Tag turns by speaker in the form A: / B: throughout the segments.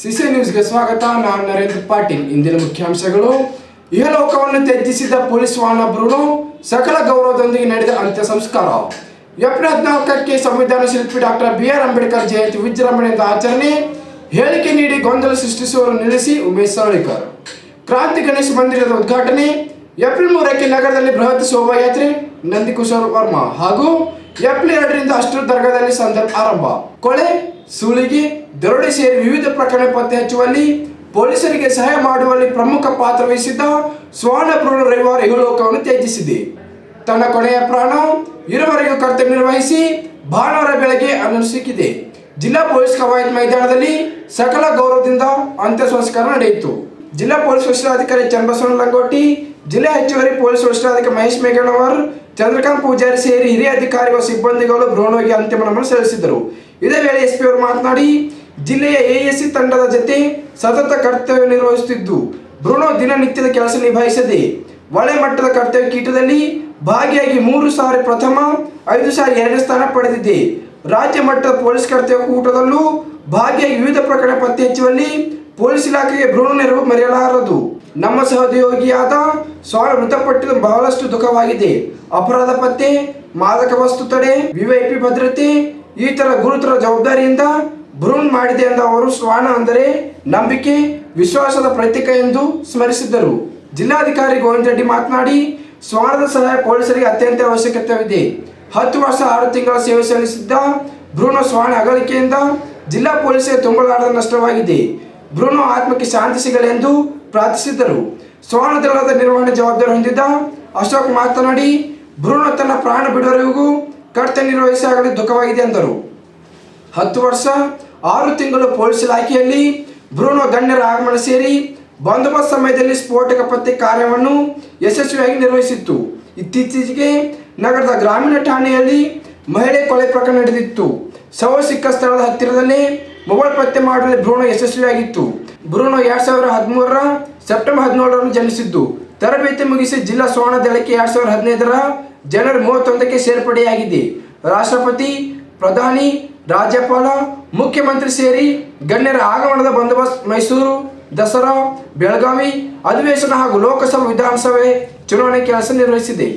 A: CC ನ್ಯೂಸ್ಗೆ ಸ್ವಾಗತ. ನಾನು ನರೇಂದ್ರ ಪಾಟೀಲ್. ಇಂದಿನ ಮುಖ್ಯಾಂಶಗಳು. ಇಹಲೋಕವನ್ನು ತ್ಯಜಿಸಿದ ಪೊಲೀಸ್ ವಾಹನ ಬ್ರೂನು ಸಕಲ ಗೌರವದೊಂದಿಗೆ ನಡೆದ ಅಂತ್ಯ ಸಂಸ್ಕಾರ. ಏಪ್ರಿಲ್ ಹದಿನಾಲ್ಕಕ್ಕೆ ಸಂವಿಧಾನ ಶಿಲ್ಪಿ doctor B R Ambedkar Jayanti ವಿಜೃಂಭಣೆಯಿಂದ ಆಚರಣೆ. ಹೇಳಿಕೆ ನೀಡಿ ಗೊಂದಲ ಸೃಷ್ಟಿಸುವವರು ನಿಲ್ಲಿಸಿ ಉಮೇಶ್ ಸರಳಿಕರ್ ಕ್ರಾಂತಿ ಗಣೇಶ ಮಂದಿರದ ಉದ್ಘಾಟನೆ. ಏಪ್ರಿಲ್ ಮೂರಕ್ಕೆ ನಗರದಲ್ಲಿ ಬೃಹತ್ ಶೋಭಾಯಾತ್ರೆ. ನಂದಿಕಿಶೋರ್ ವರ್ಮಾ ಹಾಗೂ ಏಪ್ರಿಲ್ ಎರಡರಿಂದ ಅಷ್ಟು ದರ್ಗಾದಲ್ಲಿ ಸಂದರ್ಭ ಆರಂಭ. ಕೊಳೆ ಸುಳಿಗೆ ದರೋಡೆ ಸೇರಿ ವಿವಿಧ ಪ್ರಕರಣ ಪತ್ತೆ ಹಚ್ಚುವಲ್ಲಿ ಪೊಲೀಸರಿಗೆ ಸಹಾಯ ಮಾಡುವಲ್ಲಿ ಪ್ರಮುಖ ಪಾತ್ರ ವಹಿಸಿದ್ದ ಭ್ರೂಣ ರವಿವಾರ ಇಹಲೋಕವನ್ನು ತ್ಯಜಿಸಿದೆ. ತನ್ನ ಕೊನೆಯ ಪ್ರಾಣ ಇರುವರೆಗೂ ಕರ್ತವ್ಯ ನಿರ್ವಹಿಸಿ ಭಾನುವಾರ ಬೆಳಗ್ಗೆ ಸಿಕ್ಕಿದೆ. ಜಿಲ್ಲಾ ಪೊಲೀಸ್ ಕವಾಯತ್ ಮೈದಾನದಲ್ಲಿ ಸಕಲ ಗೌರವದಿಂದ ಅಂತ್ಯ ಸಂಸ್ಕಾರ ನಡೆಯಿತು. ಜಿಲ್ಲಾ ಪೊಲೀಸ್ ವರಿಷ್ಠಾಧಿಕಾರಿ ಚನ್ನಬಸವನ ಲಂಗೋಟಿ, ಜಿಲ್ಲಾ ಹೆಚ್ಚುವರಿ ಪೊಲೀಸ್ ವರಿಷ್ಠಾಧಿಕಾರಿ ಮಹೇಶ್ ಮೇಘಣ್ಣವರ್ ಚಂದ್ರಕಾಂತ್ ಪೂಜಾರಿ ಸೇರಿ ಹಿರಿಯ ಅಧಿಕಾರಿಗಳು ಸಿಬ್ಬಂದಿಗಳು ಭ್ರೂಣಗೆ ಅಂತಿಮ ನಮನ ಸಲ್ಲಿಸಿದರು ಇದೇ ವೇಳೆ ಎಸ್ಪಿ ಅವರು ಮಾತನಾಡಿ, ಜಿಲ್ಲೆಯ ಎಎಸ್ಸಿ ತಂಡದ ಜತೆ ಸತತ ಕರ್ತವ್ಯ ನಿರ್ವಹಿಸುತ್ತಿದ್ದು, ಭ್ರೋಣೋ ದಿನನಿತ್ಯದ ಕೆಲಸ ನಿಭಾಯಿಸದೆ ಒಳೆ ಮಟ್ಟದ ಕರ್ತವ್ಯ ಕೀಟದಲ್ಲಿ ಭಾಗಿಯಾಗಿ ಮೂರು ಸಾರಿ ಪ್ರಥಮ, ಐದು ಸಾರಿ ಎರಡನೇ ಸ್ಥಾನ ಪಡೆದಿದೆ. ರಾಜ್ಯ ಮಟ್ಟದ ಪೊಲೀಸ್ ಕರ್ತವ್ಯ ಕೂಟದಲ್ಲೂ ಭಾಗಿಯಾಗಿ ವಿವಿಧ ಪ್ರಕರಣ ಪತ್ತೆ ಹಚ್ಚುವಲ್ಲಿ ಪೊಲೀಸ್ ಇಲಾಖೆಗೆ ಭ್ರೂಣ ನೆರವು ಮರೆಯಲಾರದು. ನಮ್ಮ ಸಹೋದ್ಯೋಗಿಯಾದ ಸ್ವಾಮಿ ಮೃತಪಟ್ಟಿದ್ದು ಬಹಳಷ್ಟು ದುಃಖವಾಗಿದೆ. ಅಪರಾಧ ಪತ್ತೆ, ಮಾದಕ ವಸ್ತು ತಡೆ, ವಿವೈಪಿ ಭದ್ರತೆ, ಈ ತರ ಗುರುತರ ಜವಾಬ್ದಾರಿಯಿಂದ ಭ್ರೂಣ್ ಮಾಡಿದೆ ಎಂದ ಅವರು ಶ್ವಾನ ಅಂದರೆ ನಂಬಿಕೆ, ವಿಶ್ವಾಸದ ಪ್ರತೀಕ ಎಂದು ಸ್ಮರಿಸಿದ್ದರು. ಜಿಲ್ಲಾಧಿಕಾರಿ ಗೋವಿಂದ ರೆಡ್ಡಿ ಮಾತನಾಡಿ ಶ್ವಾನದ ಸಹಾಯ ಪೊಲೀಸರಿಗೆ ಅತ್ಯಂತ ಅವಶ್ಯಕತೆವಿದೆ ಹತ್ತು ವರ್ಷ ಆರು ತಿಂಗಳ ಸೇವೆ ಸಲ್ಲಿಸಿದ್ದ ಭ್ರೂಣ ಶ್ವಾನ ಅಗಲಿಕೆಯಿಂದ ಜಿಲ್ಲಾ ಪೊಲೀಸರಿಗೆ ತುಂಬಲಾರದ ನಷ್ಟವಾಗಿದೆ. ಭ್ರೂಣ ಆತ್ಮಕ್ಕೆ ಶಾಂತಿ ಸಿಗಲೆಂದು ಪ್ರಾರ್ಥಿಸಿದ್ದರು. ಸ್ವರ್ಣ ದಳದ ನಿರ್ವಹಣೆ ಜವಾಬ್ದಾರಿ ಹೊಂದಿದ್ದ ಅಶೋಕ್ ಮಾತನಾಡಿ, ಭ್ರೂಣ ತನ್ನ ಪ್ರಾಣ ಬಿಡುವವರೆಗೂ ಕರ್ತವ್ಯ ನಿರ್ವಹಿಸಾಗಲಿ ದುಃಖವಾಗಿದೆ ಎಂದರು. ಹತ್ತು ವರ್ಷ, ಆರು ತಿಂಗಳು ಪೊಲೀಸ್ ಇಲಾಖೆಯಲ್ಲಿ ಭ್ರೂಣ ಗಣ್ಯರ ಆಗಮನ ಸೇರಿ ಬಂದೋಬಸ್ತ್ ಸಮಯದಲ್ಲಿ ಸ್ಫೋಟಕ ಪತ್ತೆ ಕಾರ್ಯವನ್ನು ಯಶಸ್ವಿಯಾಗಿ ನಿರ್ವಹಿಸಿತ್ತು. ಇತ್ತೀಚೆಗೆ ನಗರದ ಗ್ರಾಮೀಣ ಠಾಣೆಯಲ್ಲಿ ಮಹಿಳೆ ಕೊಲೆ ಪ್ರಕರಣ ನಡೆದಿತ್ತು. ಶವ ಸಿಕ್ಕ ಸ್ಥಳದ ಹತ್ತಿರದಲ್ಲೇ ಮೊಬೈಲ್ ಪತ್ತೆ ಮಾಡಲು ಭ್ರೂಣ ಯಶಸ್ವಿಯಾಗಿತ್ತು. ಭ್ರೂಣ ಎರಡ್ ಸಾವಿರದ ಹದಿಮೂರರ ಸೆಪ್ಟೆಂಬರ್ ಹದಿನೇಳರಂದು ಜನಿಸಿದ್ದು. ತರಬೇತಿ ಮುಗಿಸಿ ಜಿಲ್ಲಾ ಸುವರ್ಣ ದಳಕ್ಕೆ ಎರಡ್ ಸಾವಿರದ ಹದಿನೈದರ ಜನವರಿ ಮೂವತ್ತೊಂದಕ್ಕೆ ಸೇರ್ಪಡೆಯಾಗಿದೆ. ರಾಷ್ಟ್ರಪತಿ, ಪ್ರಧಾನಿ, ರಾಜ್ಯಪಾಲ, ಮುಖ್ಯಮಂತ್ರಿ ಸೇರಿ ಗಣ್ಯರ ಆಗಮನದ ಬಂದೋಬಸ್ತ್ ಮೈಸೂರು, ದಸರಾ, ಬೆಳಗಾವಿ, ಅಧಿವೇಶನ ಹಾಗೂ ಲೋಕಸಭಾ ವಿಧಾನಸಭೆ ಚುನಾವಣೆ ಕೆಲಸ ನಿರ್ವಹಿಸಿದೆ.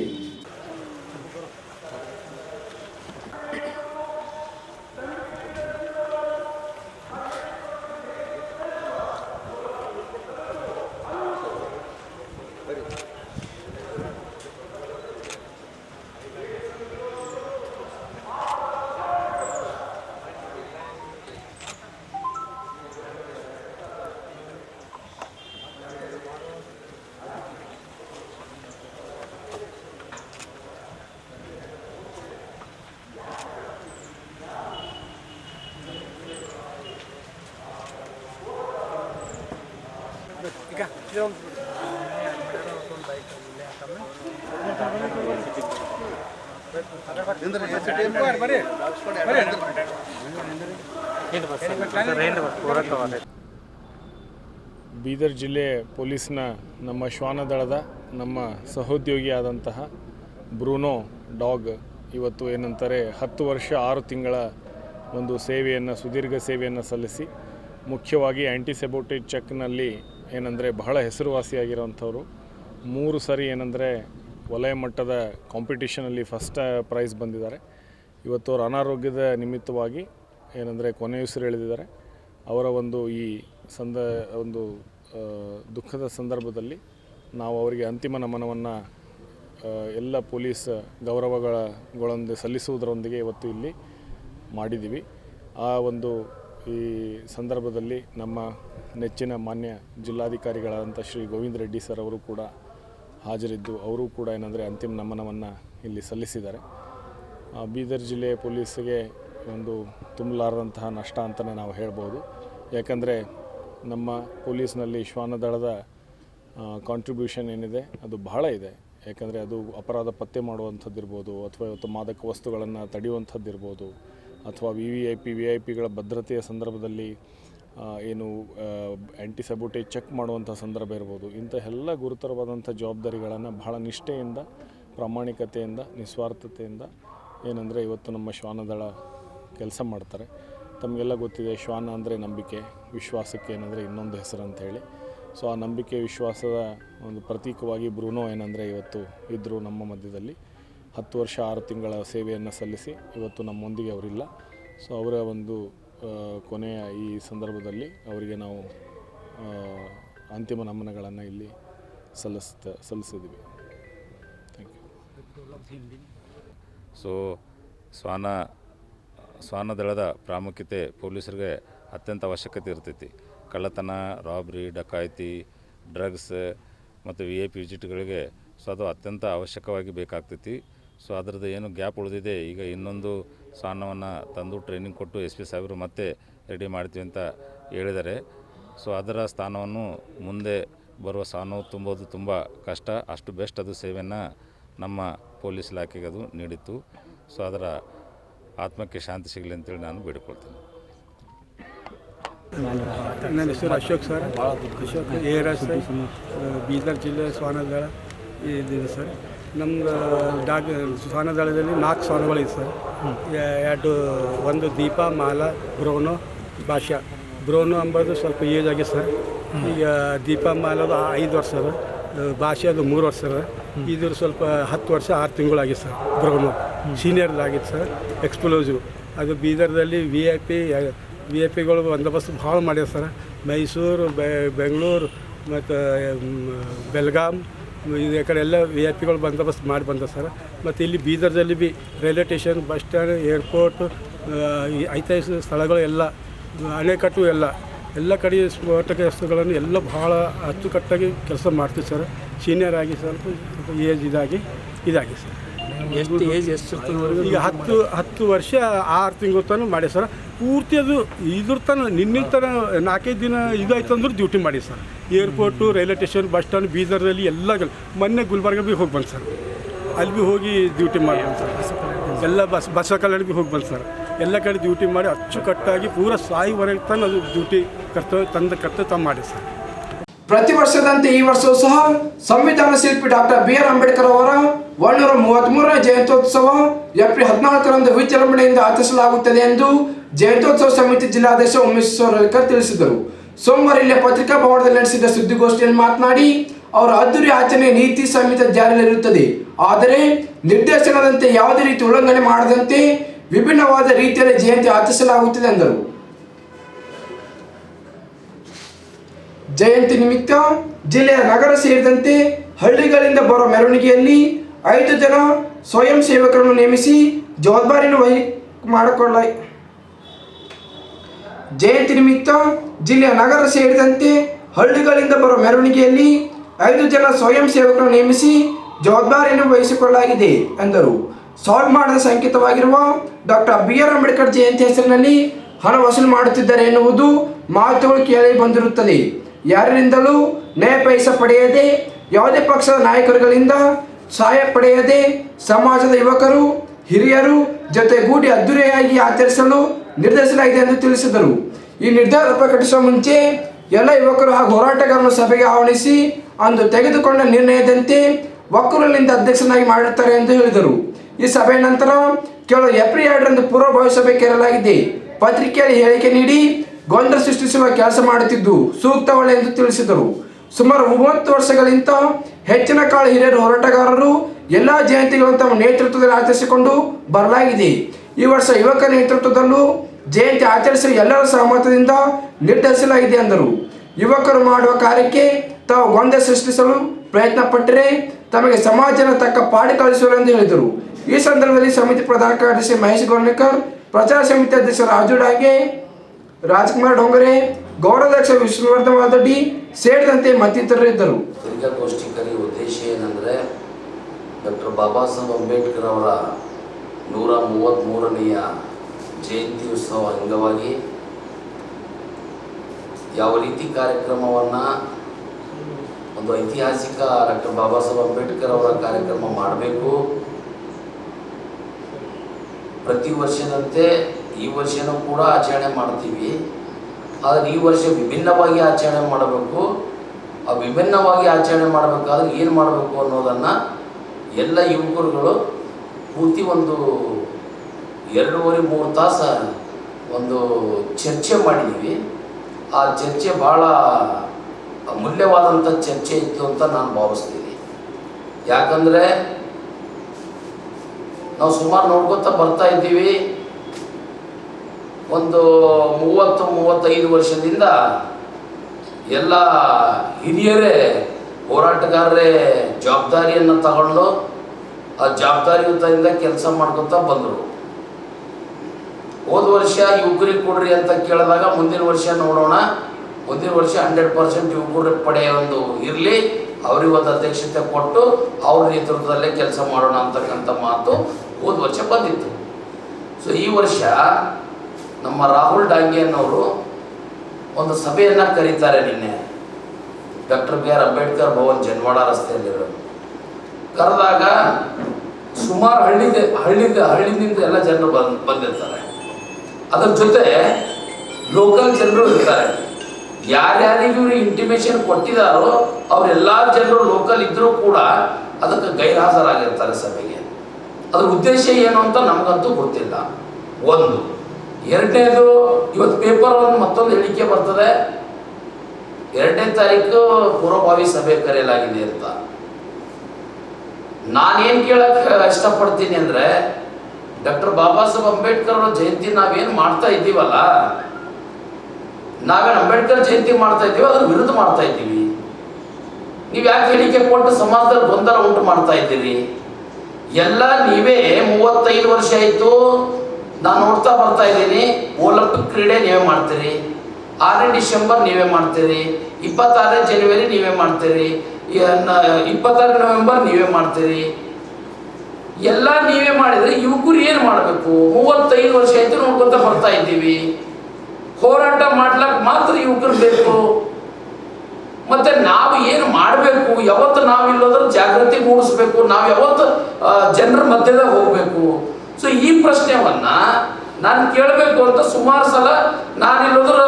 B: ಬೀದರ್ ಜಿಲ್ಲೆ ಪೊಲೀಸ್ನ ನಮ್ಮ ಶ್ವಾನದಳದ ನಮ್ಮ ಸಹೋದ್ಯೋಗಿಯಾದಂತಹ ಬ್ರೂನೋ ಡಾಗ್ ಇವತ್ತು ಏನಂತಾರೆ, ಹತ್ತು ವರ್ಷ ಆರು ತಿಂಗಳ ಒಂದು ಸೇವೆಯನ್ನು, ಸುದೀರ್ಘ ಸೇವೆಯನ್ನು ಸಲ್ಲಿಸಿ ಮುಖ್ಯವಾಗಿ ಆ್ಯಂಟಿಸೆಬೋಟಿಕ್ ಚೆಕ್ನಲ್ಲಿ ಏನಂದರೆ ಬಹಳ ಹೆಸರುವಾಸಿಯಾಗಿರೋವಂಥವ್ರು. ಮೂರು ಸರಿ ಏನಂದರೆ ವಲಯ ಮಟ್ಟದ ಕಾಂಪಿಟಿಷನಲ್ಲಿ ಫಸ್ಟ್ ಪ್ರೈಸ್ ಬಂದಿದ್ದಾರೆ. ಇವತ್ತು ಅವರು ಅನಾರೋಗ್ಯದ ನಿಮಿತ್ತವಾಗಿ ಏನಂದರೆ ಕೊನೆಯುಸಿರು ಎಳೆದಿದ್ದಾರೆ. ಅವರ ಒಂದು ಈ ಸಂದ, ಒಂದು ದುಃಖದ ಸಂದರ್ಭದಲ್ಲಿ ನಾವು ಅವರಿಗೆ ಅಂತಿಮ ನಮನವನ್ನು ಎಲ್ಲ ಪೊಲೀಸ್ ಗೌರವಗಳೊಂದಿಗೆ ಸಲ್ಲಿಸುವುದರೊಂದಿಗೆ ಇವತ್ತು ಇಲ್ಲಿ ಮಾಡಿದ್ದೀವಿ. ಆ ಒಂದು ಈ ಸಂದರ್ಭದಲ್ಲಿ ನಮ್ಮ ನೆಚ್ಚಿನ ಮಾನ್ಯ ಜಿಲ್ಲಾಧಿಕಾರಿಗಳಾದಂಥ ಶ್ರೀ ಗೋವಿಂದ ರೆಡ್ಡಿ ಸರ್ ಅವರು ಕೂಡ ಹಾಜರಿದ್ದು, ಅವರು ಕೂಡ ಏನಂದರೆ ಅಂತಿಮ ನಮನವನ್ನು ಇಲ್ಲಿ ಸಲ್ಲಿಸಿದ್ದಾರೆ. ಬೀದರ್ ಜಿಲ್ಲೆಯ ಪೊಲೀಸಿಗೆ ಒಂದು ತುಂಬಲಾರದಂತಹ ನಷ್ಟ ಅಂತಲೇ ನಾವು ಹೇಳ್ಬೋದು. ಯಾಕಂದರೆ ನಮ್ಮ ಪೊಲೀಸ್ನಲ್ಲಿ ಶ್ವಾನದಳದ ಕಾಂಟ್ರಿಬ್ಯೂಷನ್ ಏನಿದೆ, ಅದು ಬಹಳ ಇದೆ. ಯಾಕಂದರೆ ಅದು ಅಪರಾಧ ಪತ್ತೆ ಮಾಡುವಂಥದ್ದಿರ್ಬೋದು, ಅಥವಾ ಇವತ್ತು ಮಾದಕ ವಸ್ತುಗಳನ್ನು ತಡೆಯುವಂಥದ್ದಿರ್ಬೋದು ಅಥವಾ V V I P V I ಪಿಗಳ ಭದ್ರತೆಯ ಸಂದರ್ಭದಲ್ಲಿ ಏನು ಆ್ಯಂಟಿ ಚೆಕ್ ಮಾಡುವಂಥ ಸಂದರ್ಭ ಇರ್ಬೋದು. ಇಂಥ ಎಲ್ಲ ಗುರುತರವಾದಂಥ ಜವಾಬ್ದಾರಿಗಳನ್ನು ಬಹಳ ನಿಷ್ಠೆಯಿಂದ, ಪ್ರಾಮಾಣಿಕತೆಯಿಂದ, ನಿಸ್ವಾರ್ಥತೆಯಿಂದ ಏನಂದರೆ ಇವತ್ತು ನಮ್ಮ ಶ್ವಾನದಳ ಕೆಲಸ ಮಾಡ್ತಾರೆ. ತಮಗೆಲ್ಲ ಗೊತ್ತಿದೆ, ಶ್ವಾನ ಅಂದರೆ ನಂಬಿಕೆ, ವಿಶ್ವಾಸಕ್ಕೆ ಏನಂದರೆ ಇನ್ನೊಂದು ಹೆಸರು ಅಂತ ಸೊ, ಆ ನಂಬಿಕೆ, ವಿಶ್ವಾಸದ ಒಂದು ಪ್ರತೀಕವಾಗಿ ಬ್ರೂನೋ ಏನಂದರೆ ಇವತ್ತು ಇದ್ದರು ನಮ್ಮ ಮಧ್ಯದಲ್ಲಿ. ಹತ್ತು ವರ್ಷ ಆರು ತಿಂಗಳ ಸೇವೆಯನ್ನು ಸಲ್ಲಿಸಿ ಇವತ್ತು ನಮ್ಮೊಂದಿಗೆ ಅವರಿಲ್ಲ. ಸೊ ಅವರ ಒಂದು ಕೊನೆಯ ಈ ಸಂದರ್ಭದಲ್ಲಿ ಅವರಿಗೆ ನಾವು ಅಂತಿಮ ನಮನಗಳನ್ನು ಇಲ್ಲಿ ಸಲ್ಲಿಸ್ತ ಸಲ್ಲಿಸಿದ್ವಿ ಥ್ಯಾಂಕ್ ಯು
C: ಸೊ ಶ್ವಾನ ಶ್ವಾನದಳದ ಪ್ರಾಮುಖ್ಯತೆ ಪೊಲೀಸರಿಗೆ ಅತ್ಯಂತ ಅವಶ್ಯಕತೆ ಇರ್ತೈತಿ. ಕಳ್ಳತನ, ರಾಬ್ರಿ, ಡಕಾಯಿತಿ, ಡ್ರಗ್ಸ್ ಮತ್ತು ವಿ ಐ ಪಿ ವಿಸಿಟ್ಗಳಿಗೆ ಸೊ, ಅದು ಅತ್ಯಂತ ಅವಶ್ಯಕವಾಗಿ ಬೇಕಾಗ್ತೈತಿ. ಸೊ ಅದರದ್ದು ಏನು ಗ್ಯಾಪ್ ಉಳಿದಿದೆ. ಈಗ ಇನ್ನೊಂದು ಸ್ಥಾನವನ್ನು ತಂದು ಟ್ರೈನಿಂಗ್ ಕೊಟ್ಟು ಎಸ್ ಪಿ ಸಾಹೇಬರು ಮತ್ತೆ ರೆಡಿ ಮಾಡ್ತೀವಿ ಅಂತ ಹೇಳಿದ್ದಾರೆ. ಸೊ ಅದರ ಸ್ಥಾನವನ್ನು ಮುಂದೆ ಬರುವ ಸ್ಥಾನವು ತುಂಬೋದು ತುಂಬ ಕಷ್ಟ. ಅಷ್ಟು ಬೆಸ್ಟ್ ಅದು ಸೇವೆಯನ್ನು ನಮ್ಮ ಪೊಲೀಸ್ ಇಲಾಖೆಗೆ ಅದು ನೀಡಿತ್ತು. ಸೊ ಅದರ ಆತ್ಮಕ್ಕೆ ಶಾಂತಿ ಸಿಗಲಿ ಅಂತೇಳಿ ನಾನು ಬೇಡಿಕೊಳ್ತೀನಿ.
D: ನನ್ನ ಹೆಸರು Ashok sir. Ashok A Raj sir. Bidar ಜಿಲ್ಲೆ ಶ್ವಾನದಳ ಇದಿದೆ ಸರ್. ನಮ್ದು ಡಾಗ್ ಸ್ವಾನದಳದಲ್ಲಿ ನಾಲ್ಕು ಶ್ವಾನಗಳಿದೆ ಸರ್. ಎರಡು, ಒಂದು ದೀಪ, ಮಾಲ ಬ್ರೋನೋ ಭಾಷಾ ಬ್ರೋನೋ ಅಂಬೋದು ಸ್ವಲ್ಪ ಏಜ್ ಆಗಿದೆ ಸರ್. ಈಗ ದೀಪ, ಮಾಲದು ಐದು ವರ್ಷ ಅದ ಭಾಷೆ ಅದು ಮೂರು ವರ್ಷ ಅದ ಇದ್ರ ಸ್ವಲ್ಪ ಹತ್ತು ವರ್ಷ ಆರು ತಿಂಗಳಾಗಿದೆ ಸರ್ ಬ್ರೋನೋ ಸೀನಿಯರ್ದಾಗಿತ್ತು ಸರ್ ಎಕ್ಸ್ಪ್ಲೋಸಿವ್ ಅದು ಬೀದರ್ದಲ್ಲಿ V I P V I ಪಿಗಳು ಬಂದೋಬಸ್ತ್ ಭಾಳ ಮಾಡ್ಯಾರ ಸರ್. ಮೈಸೂರು ಬೆಂಗಳೂರು, ಮತ್ತು ಬೆಲ್ಗಾಮ್ ಈ ಕಡೆ ಎಲ್ಲ ವಿ ಐ ಪಿಗಳು ಬಂದೋಬಸ್ತ್ ಮಾಡಿ ಬಂದ ಸರ್. ಮತ್ತು ಇಲ್ಲಿ ಬೀದರ್ದಲ್ಲಿ B railway station bus stand airport ಐತಿಹಾಸಿಕ ಸ್ಥಳಗಳು ಎಲ್ಲ ಅಣೆಕಟ್ಟು ಎಲ್ಲ ಎಲ್ಲ ಕಡೆ ಸ್ಫೋಟಕ ವಸ್ತುಗಳನ್ನು ಎಲ್ಲ ಭಾಳ ಅಚ್ಚುಕಟ್ಟಾಗಿ ಕೆಲಸ ಮಾಡ್ತೀವಿ ಸರ್. ಸೀನಿಯರ್ ಆಗಿ ಸ್ವಲ್ಪ ಏಜ್ ಇದಾಗಿ ಇದಾಗಿ ಸರ್.
E: ಎಷ್ಟು ಏಜ್ ಎಷ್ಟು
D: ಈಗ ಹತ್ತು ಹತ್ತು ವರ್ಷ ಆರು ತಿಂಗಳು ತನಕ ಮಾಡಿ ಸರ್. ಪೂರ್ತಿ ಅದು ಇದ್ರ ತನಕ ನಿನ್ನೆ ತನಕ ನಾಲ್ಕೈದು ದಿನ ಇದಾಯ್ತು ಅಂದ್ರೆ ಡ್ಯೂಟಿ ಮಾಡಿ sir. Airport railway station bus stand ಬೀದರ್ದಲ್ಲಿ ಎಲ್ಲ ಮೊನ್ನೆ ಗುಲ್ಬರ್ಗ ಭೀ ಹೋಗಿ ಬಂದು ಸರ್ ಅಲ್ಲಿ ಭೀ ಹೋಗಿ ಡ್ಯೂಟಿ ಮಾಡಿ ಬಂದು ಸರ್ ಎಲ್ಲ ಬಸ್ ಬಸ್ ಕಲ್ಯಾಣ ಭೀ ಹೋಗಿ ಬಂದು ಸರ್ ಎಲ್ಲ ಕಡೆ ಡ್ಯೂಟಿ ಮಾಡಿ ಅಚ್ಚುಕಟ್ಟಾಗಿ ಪೂರ ಸಾಯಿವರೆಗೆ ತಂದು ಅದು ಡ್ಯೂಟಿ ಕರ್ತವ್ಯ ತಂದ ಕರ್ತವ್ಯ ಮಾಡಿ ಸರ್
A: ಪ್ರತಿ ವರ್ಷದಂತೆ ಈ ವರ್ಷವೂ ಸಹ ಸಂವಿಧಾನ ಶಿಲ್ಪಿ ಡಾಕ್ಟರ್ ಬಿ ಆರ್ ಅಂಬೇಡ್ಕರ್ ಅವರ ಒಂದೂರ ಮೂವತ್ಮೂರನೇ ಜಯಂತ್ಯೋತ್ಸವ ಏಪ್ರಿಲ್ ಹದಿನಾಲ್ಕರಂದು ವಿಜೃಂಭಣೆಯಿಂದ ಆಚರಿಸಲಾಗುತ್ತದೆ ಎಂದು ಜಯಂತ್ಯೋತ್ಸವ ಸಮಿತಿ ಜಿಲ್ಲಾಧ್ಯಕ್ಷ ಉಮೇಶ್ ತಿಳಿಸಿದರು. ಸೋಮವಾರ ಪತ್ರಿಕಾ ಭವನದಲ್ಲಿ ನಡೆಸಿದ ಸುದ್ದಿಗೋಷ್ಠಿಯಲ್ಲಿ ಮಾತನಾಡಿ, ಅವರ ಅದ್ದೂರಿ ಆಚರಣೆ ನೀತಿ ಸಂಹಿತ ಜಾರಿಯಲ್ಲಿರುತ್ತದೆ. ಆದರೆ ನಿರ್ದೇಶನದಂತೆ ಯಾವುದೇ ರೀತಿ ಉಲ್ಲಂಘನೆ ಮಾಡದಂತೆ ವಿಭಿನ್ನವಾದ ರೀತಿಯಲ್ಲಿ ಜಯಂತಿ ಆಚರಿಸಲಾಗುತ್ತದೆ ಎಂದರು. ಜಯಂತಿ ನಿಮಿತ್ತ ಜಿಲ್ಲೆಯ ನಗರ ಸೇರಿದಂತೆ ಹಳ್ಳಿಗಳಿಂದ ಬರುವ ಮೆರವಣಿಗೆಯಲ್ಲಿ ಐದು ಜನ ಸ್ವಯಂ ಸೇವಕರನ್ನು ನೇಮಿಸಿ ಜವಾಬ್ದಾರಿಯನ್ನು ವಹಿ ಮಾಡಿಕೊಳ್ಳ ಜಯಂತಿ ನಿಮಿತ್ತ ಜಿಲ್ಲೆಯ ನಗರ ಸೇರಿದಂತೆ ಹಳ್ಳಿಗಳಿಂದ ಬರುವ ಮೆರವಣಿಗೆಯಲ್ಲಿ ಐದು ಜನ ಸ್ವಯಂ ಸೇವಕರನ್ನು ನೇಮಿಸಿ ಜವಾಬ್ದಾರಿಯನ್ನು ವಹಿಸಿಕೊಳ್ಳಲಾಗಿದೆ ಎಂದರು. ಸ್ವಾಭಿಮಾನದ ಸಂಕೇತವಾಗಿರುವ doctor B R Ambedkar Jayanti ಹೆಸರಿನಲ್ಲಿ ಹಣ ವಸೂಲು ಮಾಡುತ್ತಿದ್ದಾರೆ ಎನ್ನುವುದು ಮಾತುಗಳು ಕೇಳಿ ಬಂದಿರುತ್ತದೆ. ಯಾರಿಂದಲೂ ನ್ಯಾಯ ಪೈಸ ಪಡೆಯದೆ, ಯಾವುದೇ ಪಕ್ಷದ ನಾಯಕರುಗಳಿಂದ ಸಹಾಯ ಪಡೆಯದೆ, ಸಮಾಜದ ಯುವಕರು, ಹಿರಿಯರು ಜೊತೆಗೂಡಿ ಅದ್ದೂರಿಯಾಗಿ ಆಚರಿಸಲು ನಿರ್ಧರಿಸಲಾಗಿದೆ ಎಂದು ತಿಳಿಸಿದರು. ಈ ನಿರ್ಧಾರ ಪ್ರಕಟಿಸುವ ಮುಂಚೆ ಎಲ್ಲ ಯುವಕರು ಹಾಗೂ ಹೋರಾಟಗಾರರು ಸಭೆಗೆ ಆಹ್ವಾನಿಸಿ ಅಂದು ತೆಗೆದುಕೊಂಡ ನಿರ್ಣಯದಂತೆ ಒಕ್ಕೂರಲ್ಲಿಂದ ಅಧ್ಯಕ್ಷನಾಗಿ ಮಾಡುತ್ತಾರೆ ಎಂದು ಹೇಳಿದರು. ಈ ಸಭೆಯ ನಂತರ ಕೇವಲ ಏಪ್ರಿಲ್ ಎರಡರಂದು ಪೂರ್ವಭಾವಿ ಸಭೆ ಕರೆಯಲಾಗಿದೆ ಪತ್ರಿಕೆಯಲ್ಲಿ ಹೇಳಿಕೆ ನೀಡಿ ಗೊಂದಲ ಸೃಷ್ಟಿಸುವ ಕೆಲಸ ಮಾಡುತ್ತಿದ್ದು ಸೂಕ್ತವಲ್ಲ ಎಂದು ತಿಳಿಸಿದರು. ಸುಮಾರು ಮೂವತ್ತು ವರ್ಷಗಳಿಂದ ಹೆಚ್ಚಿನ ಕಾಲ ಹಿರಿಯರು ಹೋರಾಟಗಾರರು ಎಲ್ಲ ಜಯಂತಿಗಳನ್ನು ತಮ್ಮ ನೇತೃತ್ವದಲ್ಲಿ ಆಚರಿಸಿಕೊಂಡು ಬರಲಾಗಿದೆ. ಈ ವರ್ಷ ಯುವಕ ನೇತೃತ್ವದಲ್ಲೂ ಜಯಂತಿ ಆಚರಿಸಲು ಎಲ್ಲರ ಸಹಮತದಿಂದ ನಿರ್ಧರಿಸಲಾಗಿದೆ ಎಂದರು ಯುವಕರು ಮಾಡುವ ಕಾರ್ಯಕ್ಕೆ ತಾವು ಗೊಂದಲ ಸೃಷ್ಟಿಸಲು ಪ್ರಯತ್ನ ಪಟ್ಟರೆ ತಮಗೆ ಸಮಾಜನ ತಕ್ಕ ಪಾಠ ಕಳಿಸುವರು ಎಂದು ಹೇಳಿದರು. ಈ ಸಂದರ್ಭದಲ್ಲಿ ಸಮಿತಿ ಪ್ರಧಾನ ಕಾರ್ಯದರ್ಶಿ ಮಹೇಶ್ ಗೋರ್ಣಿಕರ್ ಪ್ರಚಾರ ಸಮಿತಿ ಅಧ್ಯಕ್ಷ ರಾಜು ಡಾಗೆ, ರಾಜ್ಕುಮಾರ್ ಡೊಂಗರೆ, ಗೌರವಾಧ್ಯಕ್ಷ ವಿಷ್ಣುವರ್ಧನ್ ವಾದಡ್ಡಿ ಸೇರಿದಂತೆ ಮತ್ತಿತರರು ಇದ್ದರು.
F: ಪತ್ರಿಕಾಗೋಷ್ಠಿ ಕರೆಯುವ ಉದ್ದೇಶ ಏನಂದ್ರೆ ಡಾಕ್ಟರ್ ಬಾಬಾ ಸಾಹೇಬ್ ಅಂಬೇಡ್ಕರ್ ಅವರ ನೂರ ಮೂವತ್ತ್ಮೂರನೆಯ ಜಯಂತಿ ಉತ್ಸವ ಅಂಗವಾಗಿ ಯಾವ ರೀತಿ ಕಾರ್ಯಕ್ರಮವನ್ನು ಒಂದು ಐತಿಹಾಸಿಕ ಡಾಕ್ಟರ್ ಬಾಬಾ ಸಾಹೇಬ್ ಅಂಬೇಡ್ಕರ್ ಅವರ ಕಾರ್ಯಕ್ರಮ ಮಾಡಬೇಕು. ಪ್ರತಿ ವರ್ಷದಂತೆ ಈ ವರ್ಷನೂ ಕೂಡ ಆಚರಣೆ ಮಾಡ್ತೀವಿ. ಆದರೆ ಈ ವರ್ಷ ವಿಭಿನ್ನವಾಗಿ ಆಚರಣೆ ಮಾಡಬೇಕು. ಆ ವಿಭಿನ್ನವಾಗಿ ಆಚರಣೆ ಮಾಡಬೇಕಾದ್ರೆ ಏನು ಮಾಡಬೇಕು ಅನ್ನೋದನ್ನು ಎಲ್ಲ ಯುವಕರುಗಳು ಪೂರ್ತಿ ಒಂದು ಎರಡೂವರೆ ಮೂರು ತಾಸು ಒಂದು ಚರ್ಚೆ ಮಾಡಿದ್ದೀವಿ ಆ ಚರ್ಚೆ ಭಾಳ ಅಮೂಲ್ಯವಾದಂಥ ಚರ್ಚೆ ಇತ್ತು ಅಂತ ನಾನು ಭಾವಿಸ್ತೀನಿ. ಯಾಕಂದರೆ ನಾವು ಸುಮಾರು ನೋಡ್ಕೊತಾ ಬರ್ತಾ ಇದ್ದೀವಿ. ಒಂದು ಮೂವತ್ತು, ಮೂವತ್ತೈದು ವರ್ಷದಿಂದ ಎಲ್ಲ ಹಿರಿಯರೇ, ಹೋರಾಟಗಾರರೇ ಜವಾಬ್ದಾರಿಯನ್ನು ತಗೊಂಡು ಆ ಜವಾಬ್ದಾರಿಯುತದಿಂದ ಕೆಲಸ ಮಾಡ್ಕೊತಾ ಬಂದರು. ಹೋದ ವರ್ಷ ಯುವಕರಿಗೆ ಕೊಡ್ರಿ ಅಂತ ಕೇಳಿದಾಗ ಮುಂದಿನ ವರ್ಷ ನೋಡೋಣ. ಮುಂದಿನ ವರ್ಷ ಹಂಡ್ರೆಡ್ ಪರ್ಸೆಂಟ್ ಯುವಕರ ಪಡೆ ಒಂದು ಇರಲಿ. ಅವ್ರಿಗೆ ಒಂದು ಅಧ್ಯಕ್ಷತೆ ಕೊಟ್ಟು ಅವ್ರ ನೇತೃತ್ವದಲ್ಲೇ ಕೆಲಸ ಮಾಡೋಣ ಅಂತಕ್ಕಂಥ ಮಾತು ಹೋದ ವರ್ಷ ಬಂದಿತ್ತು. ಸೊ ಈ ವರ್ಷ ನಮ್ಮ ರಾಹುಲ್ ಡಾಂಗೆಯನ್ನವರು ಒಂದು ಸಭೆಯನ್ನು ಕರೀತಾರೆ ನಿನ್ನೆ. Doctor B R Ambedkar Bhavan Janwada ರಸ್ತೆಯಲ್ಲಿರೋ ಕರೆದಾಗ ಸುಮಾರು ಹಳ್ಳಿದ ಹಳ್ಳಿದ ಹಳ್ಳಿನಿಂದ ಎಲ್ಲ ಜನರು ಬಂದ್ ಬಂದಿರ್ತಾರೆ. ಅದ್ರ ಜೊತೆ ಲೋಕಲ್ ಜನರು ಇರ್ತಾರೆ. ಯಾರ್ಯಾರಿಗೂ ಇವರು ಇಂಟಿಮೇಷನ್ ಕೊಟ್ಟಿದ್ದಾರೋ ಅವರೆಲ್ಲ ಜನರು ಲೋಕಲ್ ಇದ್ದರೂ ಕೂಡ ಅದಕ್ಕೆ ಗೈರಾಜರಾಗಿರ್ತಾರೆ ಸಭೆಗೆ. ಅದ್ರ ಉದ್ದೇಶ ಏನು ಅಂತ ನಮಗಂತೂ ಗೊತ್ತಿಲ್ಲ. ಒಂದು, ಎರಡನೇದು ಇವತ್ತು ಪೇಪರ್ ಒಂದು ಮತ್ತೊಂದು ಹೇಳಿಕೆ ಬರ್ತದೆ. ಎರಡನೇ ತಾರೀಕು ಪೂರ್ವಭಾವಿ ಸಭೆ ಕರೆಯಲಾಗಿದೆ ಅಂತ. ನಾನೇನು ಕೇಳಕ್ಕೆ ಇಷ್ಟಪಡ್ತೀನಿ ಅಂದರೆ ಡಾಕ್ಟರ್ ಬಾಬಾ ಸಾಹೇಬ್ ಅಂಬೇಡ್ಕರ್ ಅವರ ಜಯಂತಿ ನಾವೇನು ಮಾಡ್ತಾ ಇದ್ದೀವಲ್ಲ, ನಾವೇನು ಅಂಬೇಡ್ಕರ್ ಜಯಂತಿ ಮಾಡ್ತಾ ಇದ್ದೀವಿ ಅದ್ರ ವಿರುದ್ಧ ಮಾಡ್ತಾ ಇದ್ದೀವಿ. ನೀವು ಯಾಕೆ ಹೇಳಿಕೆ ಕೊಟ್ಟು ಸಮಾಜದಲ್ಲಿ ಗೊಂದಲ ಉಂಟು ಮಾಡ್ತಾ ಇದ್ದೀರಿ? ಎಲ್ಲ ನೀವೇ ಮೂವತ್ತೈದು ವರ್ಷ ಆಯಿತು ನಾನು ನೋಡ್ತಾ ಬರ್ತಾ ಇದ್ದೀನಿ ಒಲಿಂಪಿಕ್ ಕ್ರೀಡೆ ನೀವೇ ಮಾಡ್ತೀರಿ ಆರನೇ ಡಿಸೆಂಬರ್ ನೀವೇ ಮಾಡ್ತೀರಿ, ಇಪ್ಪತ್ತಾರನೇ ಜನವರಿ ನೀವೇ ಮಾಡ್ತೀರಿ ಇಪ್ಪತ್ತಾರು ನವೆಂಬರ್ ನೀವೇ ಮಾಡ್ತೀರಿ ಎಲ್ಲ ನೀವೇ ಮಾಡಿದ್ರೆ ಯುವಕರು ಏನು ಮಾಡಬೇಕು? ಮೂವತ್ತೈದು ವರ್ಷ ಆಯ್ತು ನೋಡ್ಕೊತ ಬರ್ತಾ ಇದ್ದೀವಿ. ಹೋರಾಟ ಮಾಡ್ಲಕ್ ಮಾತ್ರ ಯುವಕರು ಬೇಕು. ಮತ್ತೆ ನಾವು ಏನು ಮಾಡಬೇಕು? ಯಾವತ್ತು ನಾವು ಇಲ್ಲೋದ್ರ ಜಾಗೃತಿ ಮೂಡಿಸ್ಬೇಕು. ನಾವು ಯಾವತ್ತು ಜನರ ಮಧ್ಯದಾಗ ಹೋಗಬೇಕು? ಸೊ ಈ ಪ್ರಶ್ನೆವನ್ನ ನಾನು ಕೇಳಬೇಕು ಅಂತ ಸುಮಾರು ಸಲ ನಾನು ಇಲ್ಲೋದ್ರ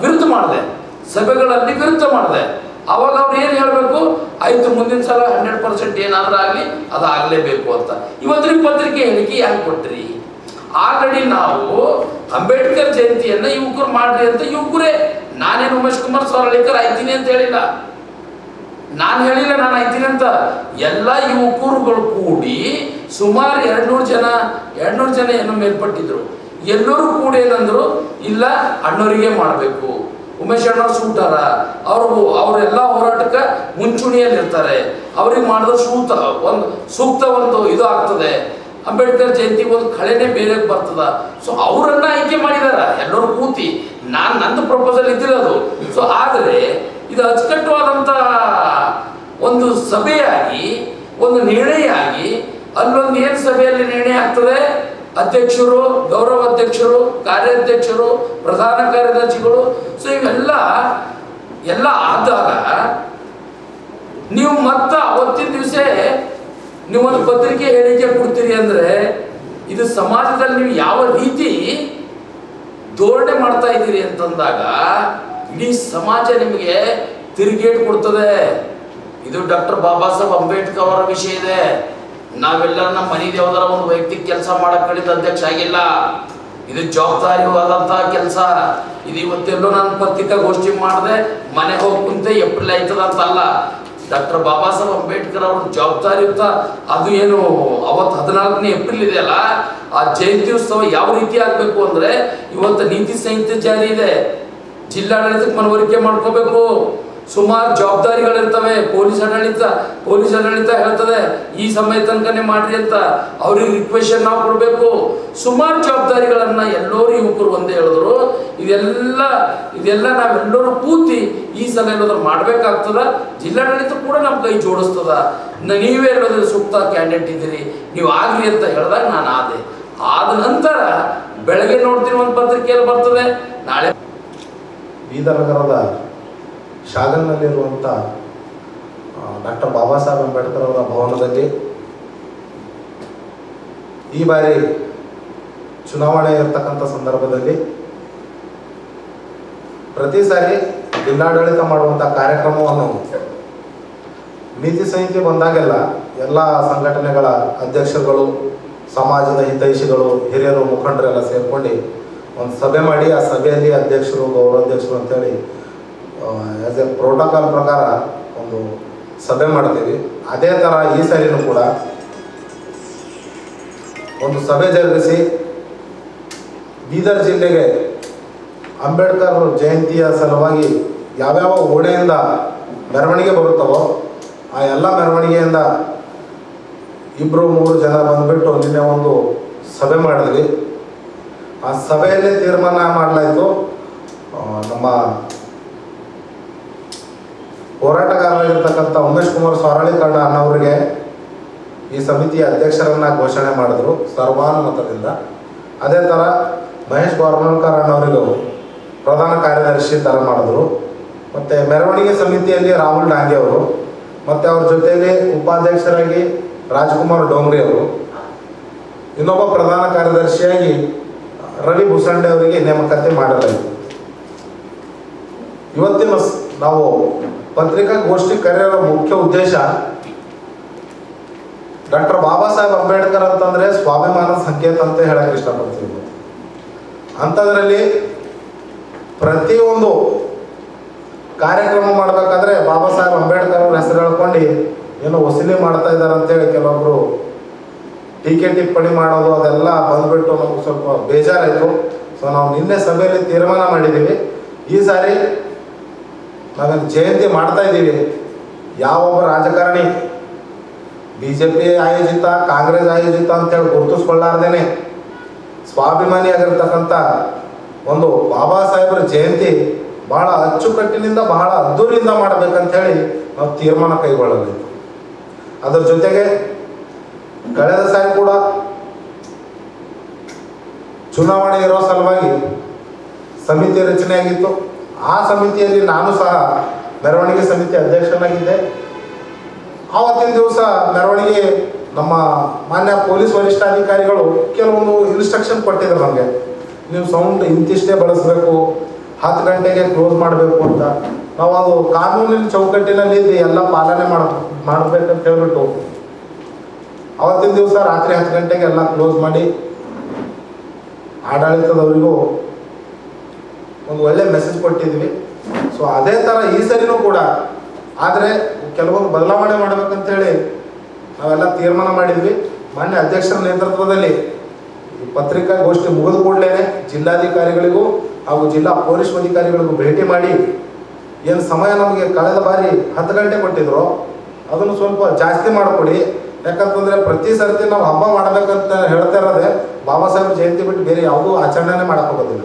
F: ವಿರುದ್ಧ ಮಾಡಿದೆ. ಸಭೆಗಳಲ್ಲಿ ವಿರುದ್ಧ ಮಾಡಿದೆ. ಅವಾಗ ಅವ್ರು ಏನು ಹೇಳಬೇಕು? ಆಯ್ತು, ಮುಂದಿನ ಸಲ ಹಂಡ್ರೆಡ್ ಪರ್ಸೆಂಟ್ ಏನಾದರೂ ಆಗಲಿ, ಅದು ಆಗಲೇಬೇಕು ಅಂತ. ಇವತ್ತಿನ ಪತ್ರಿಕೆ ಹೇಳಿಕೆ ಯಾಕೆ ಕೊಟ್ರಿ? ಆಲ್ರೆಡಿ ನಾವು ಅಂಬೇಡ್ಕರ್ ಜಯಂತಿಯನ್ನು ಯುವಕರು ಮಾಡ್ರಿ ಅಂತ ಯುವಕರೇ ನಾನೇನು ಉಮೇಶ್ ಕುಮಾರ್ ಸೊರಳಿಕರ್ ಆಯ್ತೀನಿ ಅಂತ ಹೇಳಿಲ್ಲ. ನಾನು ಹೇಳಿಲ್ಲ, ನಾನು ಆಯ್ತೀನಿ ಅಂತ. ಎಲ್ಲ ಯುವಕರುಗಳು ಕೂಡಿ ಸುಮಾರು ಎರಡ್ನೂರು ಜನ ಎರಡ್ನೂರು ಜನ ಏನೋ ಮೇಲ್ಪಟ್ಟಿದ್ರು. ಎಲ್ಲರೂ ಕೂಡ ಏನಂದ್ರು, ಇಲ್ಲ, ಅಣ್ಣವರಿಗೆ ಮಾಡಬೇಕು. ಉಮೇಶ್ ಅಣ್ಣವ್ರು ಸೂಟಾರ ಅವರು ಅವರೆಲ್ಲ ಹೋರಾಟಕ್ಕೆ ಮುಂಚೂಣಿಯಲ್ಲಿ ಇರ್ತಾರೆ ಅವ್ರಿಗೆ ಮಾಡಿದ್ರೆ ಸೂತ ಒಂದು ಸೂಕ್ತ ಒಂದು ಇದು ಆಗ್ತದೆ. ಅಂಬೇಡ್ಕರ್ ಜಯಂತಿ ಒಂದು ಕಳೆನೇ ಬೇರೆ ಬರ್ತದ. ಸೊ ಅವರನ್ನ ಆಯ್ಕೆ ಮಾಡಿದಾರ. ಎಲ್ಲರೂ ಕೂತಿ ನಾನು ನಂದು ಪ್ರಪೋಸಲ್ ಅದು. ಸೊ ಆದರೆ ಇದು ಅಚ್ಚುಕಟ್ಟುವಾದಂಥ ಒಂದು ಸಭೆಯಾಗಿ, ಒಂದು ನಿರ್ಣಯ ಆಗಿ ಅಲ್ಲೊಂದು ಏನು ಸಭೆಯಲ್ಲಿ ನಿರ್ಣಯ ಆಗ್ತದೆ? ಅಧ್ಯಕ್ಷರು, ಗೌರವ ಅಧ್ಯಕ್ಷರು, ಕಾರ್ಯಾಧ್ಯಕ್ಷರು, ಪ್ರಧಾನ ಕಾರ್ಯದರ್ಶಿಗಳು. ಸೊ ಇವೆಲ್ಲ, ಎಲ್ಲ ಆದಾಗ ನೀವು ಮತ್ತ ಅವತ್ತಿನ ದಿವಸ ನೀವೊಂದು ಪತ್ರಿಕೆ ಹೇಳಿಕೆ ಕೊಡ್ತೀರಿ ಅಂದ್ರೆ ಇದು ಸಮಾಜದಲ್ಲಿ ನೀವು ಯಾವ ರೀತಿ ಧೋರಣೆ ಮಾಡ್ತಾ ಇದ್ದೀರಿ ಅಂತಂದಾಗ ಇಡೀ ಸಮಾಜ ನಿಮಗೆ ತಿರುಗೇಟ್ ಕೊಡ್ತದೆ. ಇದು ಡಾಕ್ಟರ್ ಬಾಬಾ ಸಾಹೇಬ್ ಅಂಬೇಡ್ಕರ್ ಅವರ ವಿಷಯ ಇದೆ. ನಾವೆಲ್ಲ ನಮ್ಮ ಮನೆ ದೇವದರ ಒಂದು ವೈಯಕ್ತಿಕ ಕೆಲಸ ಮಾಡಕ್ ಕಳಿದ ಅಧ್ಯಕ್ಷ ಆಗಿಲ್ಲ. ಇದು ಜವಾಬ್ದಾರಿವಾದಂತಹ ಕೆಲಸ. ಇದು ಇವತ್ತೆಲ್ಲೋ ನಾನು ಪತ್ರಿಕಾಗೋಷ್ಠಿ ಮಾಡಿದೆ, ಮನೆ ಹೋಗಿ ಕುಂತೆ ಏಪ್ರಿಲ್ ಆಯ್ತದ ಅಂತ ಅಲ್ಲ ಡಾಕ್ಟರ್ ಬಾಬಾ ಸಾಹೇಬ್ ಅಂಬೇಡ್ಕರ್ ಅವ್ರ ಜವಾಬ್ದಾರಿಯುತ ಅದು ಏನು ಅವತ್ತು ಹದಿನಾಲ್ಕನೇ ಏಪ್ರಿಲ್ ಇದೆಯಲ್ಲ ಆ ಜಯಂತಿ ಉತ್ಸವ ಯಾವ ರೀತಿ ಆಗಬೇಕು ಅಂದ್ರೆ ಇವತ್ತು ನೀತಿ ಸಂಹಿತೆ ಜಾರಿ ಇದೆ. ಜಿಲ್ಲಾಡಳಿತಕ್ಕೆ ಮನವರಿಕೆ ಮಾಡ್ಕೋಬೇಕು. ಸುಮಾರು ಜವಾಬ್ದಾರಿಗಳಿರ್ತವೆ. ಪೊಲೀಸ್ ಆಡಳಿತ ಪೊಲೀಸ್ ಆಡಳಿತ ಹೇಳ್ತದೆ, ಈ ಸಮಯ ತನಕನೇ ಮಾಡ್ರಿ ಅಂತ ಅವ್ರಿಗೆ ರಿಕ್ವೆಷನ್ ನಾವು ಕೊಡಬೇಕು. ಸುಮಾರು ಜವಾಬ್ದಾರಿಗಳನ್ನ ಎಲ್ಲರೂ ಯುವಕರು ಒಂದೇ ಹೇಳಿದ್ರು. ಇದೆಲ್ಲ ಇದೆಲ್ಲ ನಾವೆಲ್ಲರೂ ಕೂತಿ ಈ ಸಲ ಏನಾದ್ರು ಮಾಡ್ಬೇಕಾಗ್ತದ. ಜಿಲ್ಲಾಡಳಿತ ಕೂಡ ನಮ್ಮ ಕೈ ಜೋಡಿಸ್ತದ. ನೀವೇ ಹೇಳಿದ್ರೆ ಸೂಕ್ತ ಕ್ಯಾಂಡಿಡೇಟ್ ಇದ್ದೀರಿ. ನೀವು ಆಗ್ರಿ ಅಂತ ಹೇಳಿದಾಗ ನಾನು ಆದೆ. ಆದ ನಂತರ ಬೆಳಗ್ಗೆ ನೋಡ್ತೀನಿ ಒಂದು ಪತ್ರಿಕೆಯಲ್ಲಿ ಬರ್ತದೆ. ನಾಳೆ
E: ಬೀದರ್ ನಗರದ ಶಾಗಲ್ನಲ್ಲಿರುವಂಥ ಡಾಕ್ಟರ್ ಬಾಬಾ ಸಾಹೇಬ್ ಅಂಬೇಡ್ಕರ್ ಅವರ ಭವನದಲ್ಲಿ ಈ ಬಾರಿ ಚುನಾವಣೆ ಇರತಕ್ಕಂಥ ಸಂದರ್ಭದಲ್ಲಿ ಪ್ರತಿ ಸಾರಿ ಜಿಲ್ಲಾಡಳಿತ ಮಾಡುವಂಥ ಕಾರ್ಯಕ್ರಮವನ್ನು ನೀತಿ ಸಂಹಿತೆ ಬಂದಾಗೆಲ್ಲ ಎಲ್ಲ ಸಂಘಟನೆಗಳ ಅಧ್ಯಕ್ಷರುಗಳು, ಸಮಾಜದ ಹಿತೈಷಿಗಳು, ಹಿರಿಯರು, ಮುಖಂಡರೆಲ್ಲ ಸೇರ್ಕೊಂಡು ಒಂದು ಸಭೆ ಮಾಡಿ, ಆ ಸಭೆಯಲ್ಲಿ ಅಧ್ಯಕ್ಷರು, ಗೌರವಾಧ್ಯಕ್ಷರು ಅಂತೇಳಿ ಆ್ಯಸ್ ಎ ಪ್ರೋಟೋಕಾಲ್ ಪ್ರಕಾರ ಒಂದು ಸಭೆ ಮಾಡ್ತೀವಿ. ಅದೇ ಥರ ಈ ಸಾರಿನೂ ಕೂಡ ಒಂದು ಸಭೆ ಜರುಗಿಸಿ ಬೀದರ್ ಜಿಲ್ಲೆಗೆ ಅಂಬೇಡ್ಕರ್ ಜಯಂತಿಯ ಸಲುವಾಗಿ ಯಾವ್ಯಾವ ಓಣೆಯಿಂದ ಮೆರವಣಿಗೆ ಬರುತ್ತವೋ ಆ ಎಲ್ಲ ಮೆರವಣಿಗೆಯಿಂದ ಇಬ್ಬರು ಮೂರು ಜನ ಬಂದುಬಿಟ್ಟು ನಿನ್ನೆ ಒಂದು ಸಭೆ ಮಾಡಿದ್ವಿ. ಆ ಸಭೆಯಲ್ಲಿ ತೀರ್ಮಾನ ಮಾಡಲಾಯಿತು. ನಮ್ಮ ಹೋರಾಟಗಾರರಾಗಿರ್ತಕ್ಕಂಥ ಉಮೇಶ್ ಕುಮಾರ್ ಸ್ವಾರಳಿಕಂಡ ಅನ್ನೋರಿಗೆ ಈ ಸಮಿತಿಯ ಅಧ್ಯಕ್ಷರನ್ನ ಘೋಷಣೆ ಮಾಡಿದ್ರು ಸರ್ವಾನುಮತದಿಂದ. ಅದೇ ಥರ ಮಹೇಶ್ ಗೋರ್ಮಲ್ಕರ್ ಅನ್ನೋರಿಗೂ ಪ್ರಧಾನ ಕಾರ್ಯದರ್ಶಿ ತರ ಮಾಡಿದ್ರು. ಮತ್ತು ಮೆರವಣಿಗೆ ಸಮಿತಿಯಲ್ಲಿ ರಾಹುಲ್ ಡಾಂಗೆ ಅವರು, ಮತ್ತು ಅವ್ರ ಜೊತೆಯಲ್ಲಿ ಉಪಾಧ್ಯಕ್ಷರಾಗಿ ರಾಜ್ಕುಮಾರ್ ಡೋಂಗ್ರಿ ಅವರು, ಇನ್ನೊಬ್ಬ ಪ್ರಧಾನ ಕಾರ್ಯದರ್ಶಿಯಾಗಿ ರವಿ ಭೂಸಂಡೆ ಅವರಿಗೆ ನೇಮಕಾತಿ ಮಾಡಲಾಯಿತು. ಇವತ್ತಿನ ನಾವು ಪತ್ರಿಕಾಗೋಷ್ಠಿ ಕರೆಯೋ ಮುಖ್ಯ ಉದ್ದೇಶ ಡಾಕ್ಟರ್ ಬಾಬಾ ಸಾಹೇಬ್ ಅಂಬೇಡ್ಕರ್ ಅಂತಂದ್ರೆ ಸ್ವಾಭಿಮಾನ ಸಂಕೇತ ಅಂತ ಹೇಳಕ್ ಇಷ್ಟಪಡ್ತೀವಿ ಅಂಥದ್ರಲ್ಲಿ ಪ್ರತಿಯೊಂದು ಕಾರ್ಯಕ್ರಮ ಮಾಡಬೇಕಾದ್ರೆ ಬಾಬಾ ಸಾಹೇಬ್ ಅಂಬೇಡ್ಕರ್ ಅವ್ರ ಹೆಸರು ಹೇಳ್ಕೊಂಡು ಏನೋ ವಸೂಲಿ ಮಾಡ್ತಾ ಇದ್ದಾರೆ ಅಂತೇಳಿ ಕೆಲವೊಬ್ರು ಟೀಕೆ ಟಿಪ್ಪಣಿ ಮಾಡೋದು ಅದೆಲ್ಲ ಬಂದ್ಬಿಟ್ಟು ನಮ್ಗೆ ಸ್ವಲ್ಪ ಬೇಜಾರಾಯಿತು. ಸೊ ನಾವು ನಿನ್ನೆ ಸಭೆಯಲ್ಲಿ ತೀರ್ಮಾನ ಮಾಡಿದ್ದೀವಿ. ಈ ಸಾರಿ ನಾವೇನು ಜಯಂತಿ ಮಾಡ್ತಾ ಇದ್ದೀವಿ. ಯಾವೊಬ್ಬ ರಾಜಕಾರಣಿ ಬಿ ಜೆ ಪಿ ಆಯೋಜಿತ, ಕಾಂಗ್ರೆಸ್ ಆಯೋಜಿತ ಅಂತೇಳಿ ಗುರುತಿಸ್ಕೊಳ್ಳಾರ್ದೇನೆ. ಸ್ವಾಭಿಮಾನಿ ಆಗಿರ್ತಕ್ಕಂಥ ಒಂದು ಬಾಬಾ ಸಾಹೇಬರ ಜಯಂತಿ ಬಹಳ ಅಚ್ಚುಕಟ್ಟಿನಿಂದ, ಬಹಳ ಅದ್ದೂರಿಯಿಂದ ಮಾಡಬೇಕಂತ ಹೇಳಿ ನಾವು ತೀರ್ಮಾನ ಕೈಗೊಳ್ಳಬೇಕು. ಅದರ ಜೊತೆಗೆ ಕಳೆದ ಸಾರಿ ಕೂಡ ಚುನಾವಣೆ ಇರೋ ಸಲುವಾಗಿ ಸಮಿತಿ ರಚನೆ ಆಗಿತ್ತು. ಆ ಸಮಿತಿಯಲ್ಲಿ ನಾನು ಸಹ ಮೆರವಣಿಗೆ ಸಮಿತಿ ಅಧ್ಯಕ್ಷನಾಗಿದ್ದೆ. ಆವತ್ತಿನ ದಿವಸ ಮೆರವಣಿಗೆ ನಮ್ಮ ಮಾನ್ಯ ಪೊಲೀಸ್ ವರಿಷ್ಠಾಧಿಕಾರಿಗಳು ಕೆಲವೊಂದು ಇನ್ಸ್ಟ್ರಕ್ಷನ್ ಕೊಟ್ಟಿದ್ರು ನಮಗೆ. ನೀವು ಸೌಂಡ್ ಇಂತಿಷ್ಟೇ ಬಳಸಬೇಕು, ಹತ್ತು ಗಂಟೆಗೆ ಕ್ಲೋಸ್ ಮಾಡಬೇಕು ಅಂತ. ನಾವು ಅದು ಕಾನೂನಿನ ಚೌಕಟ್ಟಿನಲ್ಲಿ ಎಲ್ಲ ಪಾಲನೆ ಮಾಡ, ಮಾಡಬೇಕಂತ ಹೇಳ್ಬಿಟ್ಟು ಅವತ್ತಿನ ದಿವಸ ರಾತ್ರಿ ಹತ್ತು ಗಂಟೆಗೆ ಎಲ್ಲ ಕ್ಲೋಸ್ ಮಾಡಿ ಆಡಳಿತದವರಿಗೂ ಒಂದು ಒಳ್ಳೆ ಮೆಸೇಜ್ ಕೊಟ್ಟಿದ್ವಿ. ಸೊ ಅದೇ ಥರ ಈ ಸರಿನೂ ಕೂಡ. ಆದರೆ ಕೆಲವೊಂದು ಬದಲಾವಣೆ ಮಾಡ್ಬೇಕಂತೇಳಿ ನಾವೆಲ್ಲ ತೀರ್ಮಾನ ಮಾಡಿದ್ವಿ. ಮಾನ್ಯ ಅಧ್ಯಕ್ಷರ ನೇತೃತ್ವದಲ್ಲಿ ಪತ್ರಿಕಾಗೋಷ್ಠಿ ಮುಗಿದ ಕೂಡಲೇ ಜಿಲ್ಲಾಧಿಕಾರಿಗಳಿಗೂ ಹಾಗೂ ಜಿಲ್ಲಾ ಪೊಲೀಸ್ ಅಧಿಕಾರಿಗಳಿಗೂ ಭೇಟಿ ಮಾಡಿ ಏನು ಸಮಯ ನಮಗೆ ಕಳೆದ ಬಾರಿ ಹತ್ತು ಗಂಟೆ ಕೊಟ್ಟಿದ್ರು ಅದನ್ನು ಸ್ವಲ್ಪ ಜಾಸ್ತಿ ಮಾಡಿಕೊಡಿ. ಯಾಕಂತಂದರೆ ಪ್ರತಿ ಸರ್ತಿ ನಾವು ಹಬ್ಬ ಮಾಡಬೇಕಂತ ಹೇಳ್ತಾ ಇರೋದೇ ಬಾಬಾ ಸಾಹೇಬ್ ಜಯಂತಿ ಬಿಟ್ಟು ಬೇರೆ ಯಾವುದೂ ಆಚರಣೆನೇ ಹೋಗೋದಿಲ್ಲ.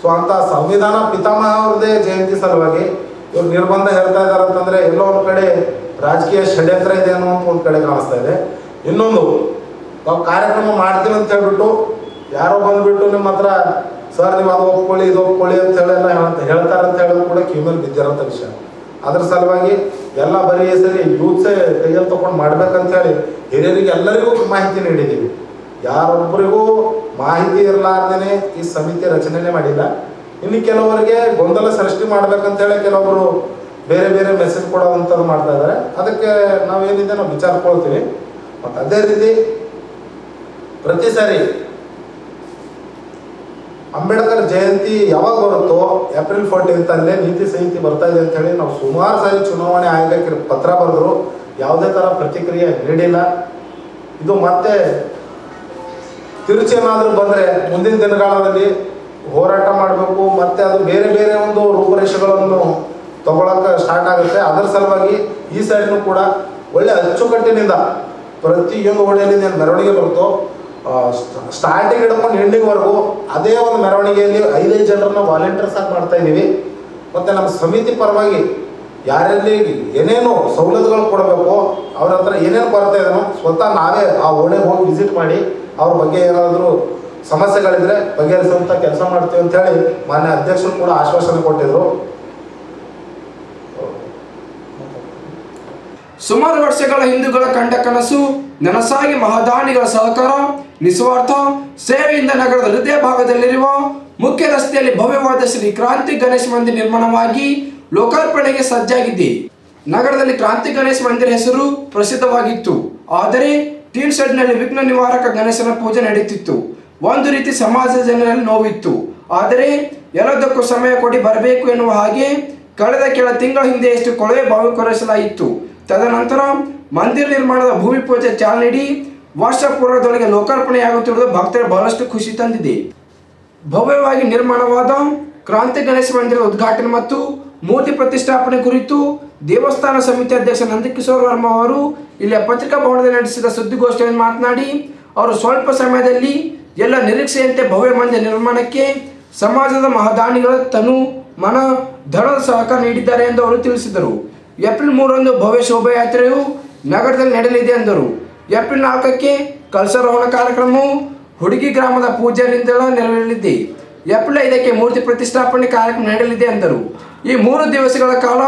E: ಸೊ ಅಂತ ಸಂವಿಧಾನ ಪಿತಾಮಹ ಅವ್ರದ್ದೇ ಜಯಂತಿ ಸಲುವಾಗಿ ಇವ್ರು ನಿರ್ಬಂಧ ಹೇಳ್ತಾ ಇದ್ದಾರೆ ಅಂತಂದ್ರೆ ಎಲ್ಲೋ ಒಂದು ಕಡೆ ರಾಜಕೀಯ ಷಡ್ಯಂತ್ರ ಇದೆ ಅನ್ನೋ ಒಂದು ಕಡೆ ಕಾಣಿಸ್ತಾ ಇದೆ. ಇನ್ನೊಂದು, ನಾವು ಕಾರ್ಯಕ್ರಮ ಮಾಡ್ತೀವಿ ಅಂತ ಹೇಳ್ಬಿಟ್ಟು ಯಾರೋ ಬಂದ್ಬಿಟ್ಟು ನಿಮ್ಮ ಹತ್ರ, ಸರ್, ನೀವು ಅದು ಒಪ್ಕೊಳ್ಳಿ, ಇದು ಒಪ್ಕೊಳ್ಳಿ ಅಂತ ಹೇಳೆಲ್ಲ ಹೇಳ್ತಾರೆ ಅಂತ ಹೇಳೋದು ಕೂಡ ಕಿವಿಯಲ್ಲಿ ಬಿದ್ದಿರೋಂಥ ವಿಷಯ. ಅದ್ರ ಸಲುವಾಗಿ ಎಲ್ಲ ಬರೀ ಸರಿ ಯೂತ್ಸೇ ಕೈಯಲ್ಲಿ ತಗೊಂಡು ಮಾಡ್ಬೇಕಂತ ಹೇಳಿ ಹಿರಿಯರಿಗೆ ಎಲ್ಲರಿಗೂ ಮಾಹಿತಿ ನೀಡಿದ್ದೀವಿ. ಯಾರೊಬ್ಬರಿಗೂ ಮಾಹಿತಿ ಇರಲಾರ್ದೇನೆ ಈ ಸಮಿತಿ ರಚನೆನೇ ಮಾಡಿಲ್ಲ. ಇನ್ನು ಕೆಲವರಿಗೆ ಗೊಂದಲ ಸೃಷ್ಟಿ ಮಾಡ್ಬೇಕಂತೇಳಿ ಕೆಲವೊಬ್ರು ಬೇರೆ ಬೇರೆ ಮೆಸೇಜ್ ಕೊಡೋವಂಥದ್ದು ಮಾಡ್ತಾ ಇದ್ದಾರೆ ಅದಕ್ಕೆ ನಾವೇನಿದೆ ನಾವು ವಿಚಾರಕೊಳ್ತೀವಿ ಮತ್ತು ಅದೇ ರೀತಿ ಪ್ರತಿ ಸಾರಿ ಅಂಬೇಡ್ಕರ್ ಜಯಂತಿ ಯಾವಾಗ ಬರುತ್ತೋ ಏಪ್ರಿಲ್ ಫೋರ್ಟೀನ್ತ್ ಅಲ್ಲೇ ನೀತಿ ಸಂಹಿತೆ ಬರ್ತಾ ಇದೆ ಅಂತ ಹೇಳಿ ನಾವು ಸುಮಾರು ಸಾರಿ ಚುನಾವಣೆ ಆಯೋಗಕ್ಕೆ ಪತ್ರ ಬರೆದ್ರು. ಯಾವುದೇ ಥರ ಪ್ರತಿಕ್ರಿಯೆ ನೀಡಿಲ್ಲ. ಇದು ಮತ್ತೆ ತಿರುಚಿ ಏನಾದರೂ ಬಂದರೆ ಮುಂದಿನ ದಿನಗಳಲ್ಲಿ ಹೋರಾಟ ಮಾಡಬೇಕು, ಮತ್ತು ಅದು ಬೇರೆ ಬೇರೆ ಒಂದು ರೂಪರೇಷೆಗಳನ್ನು ತಗೊಳಕ್ಕೆ ಸ್ಟಾರ್ಟ್ ಆಗುತ್ತೆ. ಅದರ ಸಲುವಾಗಿ ಈ ಸೈಡ್ನು ಕೂಡ ಒಳ್ಳೆ ಅಚ್ಚುಕಟ್ಟಿನಿಂದ ಪ್ರತಿಯೊಂದು ಹೊಳೆಯಲ್ಲಿ ಏನು ಮೆರವಣಿಗೆ ಬರುತ್ತೋ ಸ್ಟಾರ್ಟಿಂಗ್ ಹಿಡ್ಕೊಂಡು ಎಂಡಿಂಗ್ವರೆಗೂ ಅದೇ ಒಂದು ಮೆರವಣಿಗೆಯಲ್ಲಿ ಐದೈದು ಜನರನ್ನ ವಾಲಂಟಿಯರ್ಸ್ ಆಗಿ ಮಾಡ್ತಾ ಇದ್ದೀವಿ. ಮತ್ತು ನಮ್ಮ ಸಮಿತಿ ಪರವಾಗಿ ಯಾರಲ್ಲಿ ಏನೇನು ಸವಲತ್ತುಗಳು ಕೊಡಬೇಕು, ಅವ್ರ ಹತ್ರ ಏನೇನು ಕೊರತೆ ಇದೆನೋ ಸ್ವತಃ ನಾವೇ ಆ ಓಣೆಗೆ ಹೋಗಿ ವಿಸಿಟ್ ಮಾಡಿ, ಅವ್ರ ಬಗ್ಗೆ ಏನಾದರೂ ಸಮಸ್ಯೆಗಳಿದ್ರೆ ಬಗೆಹರಿಸುವಂಥ ಕೆಲಸ ಮಾಡ್ತೀವಿ ಅಂತ ಹೇಳಿ ಮಾನ್ಯ ಅಧ್ಯಕ್ಷರು ಕೂಡ ಆಶ್ವಾಸನೆ ಕೊಟ್ಟಿದ್ರು.
A: ಸುಮಾರು ವರ್ಷಗಳ ಹಿಂದೂಗಳ ಕಂಡ ಕನಸು, ನನಸಾಗಿ ಮಹಾದಾನಿಗಳ ಸಹಕಾರ, ನಿಸ್ವಾರ್ಥ, ಸೇವೆಯಿಂದ ನಗರದ ಹೃದಯ ಭಾಗದಲ್ಲಿರುವ ಮುಖ್ಯ ರಸ್ತೆಯಲ್ಲಿ ಭವ್ಯವಾದ ಶ್ರೀ ಕ್ರಾಂತಿ ಗಣೇಶ ಮಂದಿರ ನಿರ್ಮಾಣವಾಗಿ ಲೋಕಾರ್ಪಣೆಗೆ ಸಜ್ಜಾಗಿದೆ ನಗರದಲ್ಲಿ ಕ್ರಾಂತಿ ಗಣೇಶ ಮಂದಿರ ಹೆಸರು ಪ್ರಸಿದ್ಧವಾಗಿತ್ತು. ಆದರೆ ಟೀನ್ ಶೆಡ್ನಲ್ಲಿ ವಿಘ್ನ ನಿವಾರಕ ಗಣೇಶನ ಪೂಜೆ ನಡೆಯುತ್ತಿತ್ತು. ಒಂದು ರೀತಿ ಸಮಾಜ ಜನರಲ್ಲಿ ನೋವಿತ್ತು. ಆದರೆ ಎಲ್ಲದಕ್ಕೂ ಸಮಯ ಕೊಡಿ ಬರಬೇಕು ಎನ್ನುವ ಹಾಗೆ ಕಳೆದ ಕೆಲ ತಿಂಗಳ ಹಿಂದೆಯಷ್ಟು ಕೊಳವೆ ಬಾವಿ ಕೊರೆಸಲಾಯಿತು. ತದನಂತರ ಮಂದಿರ ನಿರ್ಮಾಣದ ಭೂಮಿ ಪೂಜೆ ಚಾಲನೆ ನೀಡಿ ವರ್ಷ ಪೂರ್ವದೊಳಗೆ ಲೋಕಾರ್ಪಣೆಯಾಗುತ್ತಿರುವುದು ಭಕ್ತರ ಬಹಳಷ್ಟು ಖುಷಿ ತಂದಿದೆ. ಭವ್ಯವಾಗಿ ನಿರ್ಮಾಣವಾದ ಕ್ರಾಂತಿ ಗಣೇಶ ಮಂದಿರದ ಉದ್ಘಾಟನೆ ಮತ್ತು ಮೂರ್ತಿ ಪ್ರತಿಷ್ಠಾಪನೆ ಕುರಿತು ದೇವಸ್ಥಾನ ಸಮಿತಿ ಅಧ್ಯಕ್ಷ ನಂದಕಿಶೋರ್ ವರ್ಮ ಅವರು ಇಲ್ಲಿ ಪತ್ರಿಕಾ ಭವನದಲ್ಲಿ ನಡೆಸಿದ ಸುದ್ದಿಗೋಷ್ಠಿಯಲ್ಲಿ ಮಾತನಾಡಿ, ಅವರು ಸ್ವಲ್ಪ ಸಮಯದಲ್ಲಿ ಎಲ್ಲ ನಿರೀಕ್ಷೆಯಂತೆ ಭವ್ಯ ಮಂದಿರ ನಿರ್ಮಾಣಕ್ಕೆ ಸಮಾಜದ ಮಹದಾನಿಗಳ ತನು ಮನ ಧನದ ಸಹಕಾರ ನೀಡಿದ್ದಾರೆ ಎಂದು ಅವರು ತಿಳಿಸಿದರು. ಏಪ್ರಿಲ್ ಮೂರರಂದು ಭವ್ಯ ಶೋಭಾಯಾತ್ರೆಯು ನಗರದಲ್ಲಿ ನಡೆಯಲಿದೆ ಎಂದರು. ಏಪ್ರಿಲ್ ನಾಲ್ಕಕ್ಕೆ ಕಲಸರೋಹಣ ಕಾರ್ಯಕ್ರಮವು ಹುಡುಗಿ ಗ್ರಾಮದ ಪೂಜೆಯಿಂದ ನೆರವೇರಲಿದೆ. ಏಪ್ರಿಲ್ ಇದಕ್ಕೆ ಮೂರ್ತಿ ಪ್ರತಿಷ್ಠಾಪನೆ ಕಾರ್ಯಕ್ರಮ ನಡೆಯಲಿದೆ ಎಂದರು ಈ ಮೂರು ದಿವಸಗಳ ಕಾಲ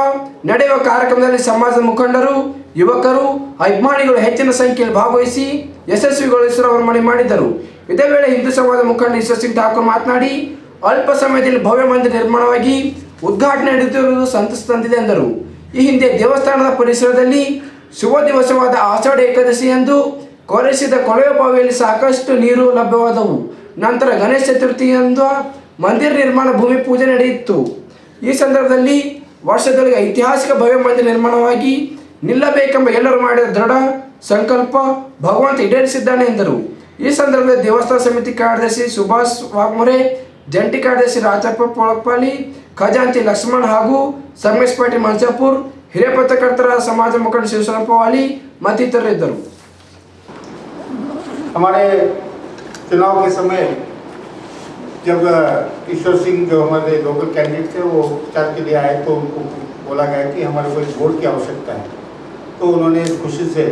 A: ನಡೆಯುವ ಕಾರ್ಯಕ್ರಮದಲ್ಲಿ ಸಮಾಜದ ಮುಖಂಡರು, ಯುವಕರು, ಅಭಿಮಾನಿಗಳು ಹೆಚ್ಚಿನ ಸಂಖ್ಯೆಯಲ್ಲಿ ಭಾಗವಹಿಸಿ ಯಶಸ್ವಿಗೊಳಿಸಲು ಮನವಿ ಮಾಡಿದರು. ಇದೇ ವೇಳೆ ಹಿಂದೂ ಸಮಾಜದ ಮುಖಂಡ ಈಶ್ವರ್ ಸಿಂಗ್ ಠಾಕೂರ್ ಮಾತನಾಡಿ, ಅಲ್ಪ ಸಮಯದಲ್ಲಿ ಭವ್ಯ ಮಂದಿರ ನಿರ್ಮಾಣವಾಗಿ ಉದ್ಘಾಟನೆ ನಡೆಯುತ್ತಿರುವುದು ಸಂತಸ ತಂದಿದೆ ಎಂದರು. ಈ ಹಿಂದೆ ದೇವಸ್ಥಾನದ ಪರಿಸರದಲ್ಲಿ ಶುಭ ದಿವಸವಾದ ಆಷಾಢ ಏಕಾದಶಿ ಎಂದು ಕೊರೆಸಿದ ಕೊಳವೆ ಬಾವಿಯಲ್ಲಿ ಸಾಕಷ್ಟು ನೀರು ಲಭ್ಯವಾದವು. ನಂತರ ಗಣೇಶ ಚತುರ್ಥಿಯಂದು ಮಂದಿರ ನಿರ್ಮಾಣ ಭೂಮಿ ಪೂಜೆ ನಡೆಯಿತು. ಈ ಸಂದರ್ಭದಲ್ಲಿ ವರ್ಷದೊಳಗೆ ಐತಿಹಾಸಿಕ ಭವ್ಯ ಮಂದಿರ ನಿರ್ಮಾಣವಾಗಿ ನಿಲ್ಲಬೇಕೆಂಬ ಎಲ್ಲರೂ ಮಾಡಿದ ದೃಢ ಸಂಕಲ್ಪ ಭಗವಂತ ಈಡೇರಿಸಿದ್ದಾನೆ ಎಂದರು. ಈ ಸಂದರ್ಭದಲ್ಲಿ ದೇವಸ್ಥಾನ ಸಮಿತಿ ಕಾರ್ಯದರ್ಶಿ ಸುಭಾಷ್ ವಾಗ್ಮೊರೆ, ಜಂಟಿ ಕಾರ್ಯದರ್ಶಿ ರಾಜಪ್ಪ ಪೊಳಪಾಲಿ ಖಜಾಂಚಿ ಲಕ್ಷ್ಮಣ್ ಹಾಗೂ ಸಮೇಶ್ ಪಾಟೀಲ್ ಮನ್ಸಾಪುರ್ ಹಿರಿಯ ಪತ್ರಕರ್ತರ ಸಮಾಜ ಮುಖಂಡ ಶಿವಶರಣಪ್ಪ ವಾಲಿ ಮತ್ತಿತರರಿದ್ದರು.
G: चुनाव के समय जब ईश्वर सिंह जो हमारे लोकल कैंडिडेट थे, वो प्रचार के लिए आए तो उनको बोला गया कि हमारे को एक वोट की आवश्यकता है। तो उन्होंने खुशी से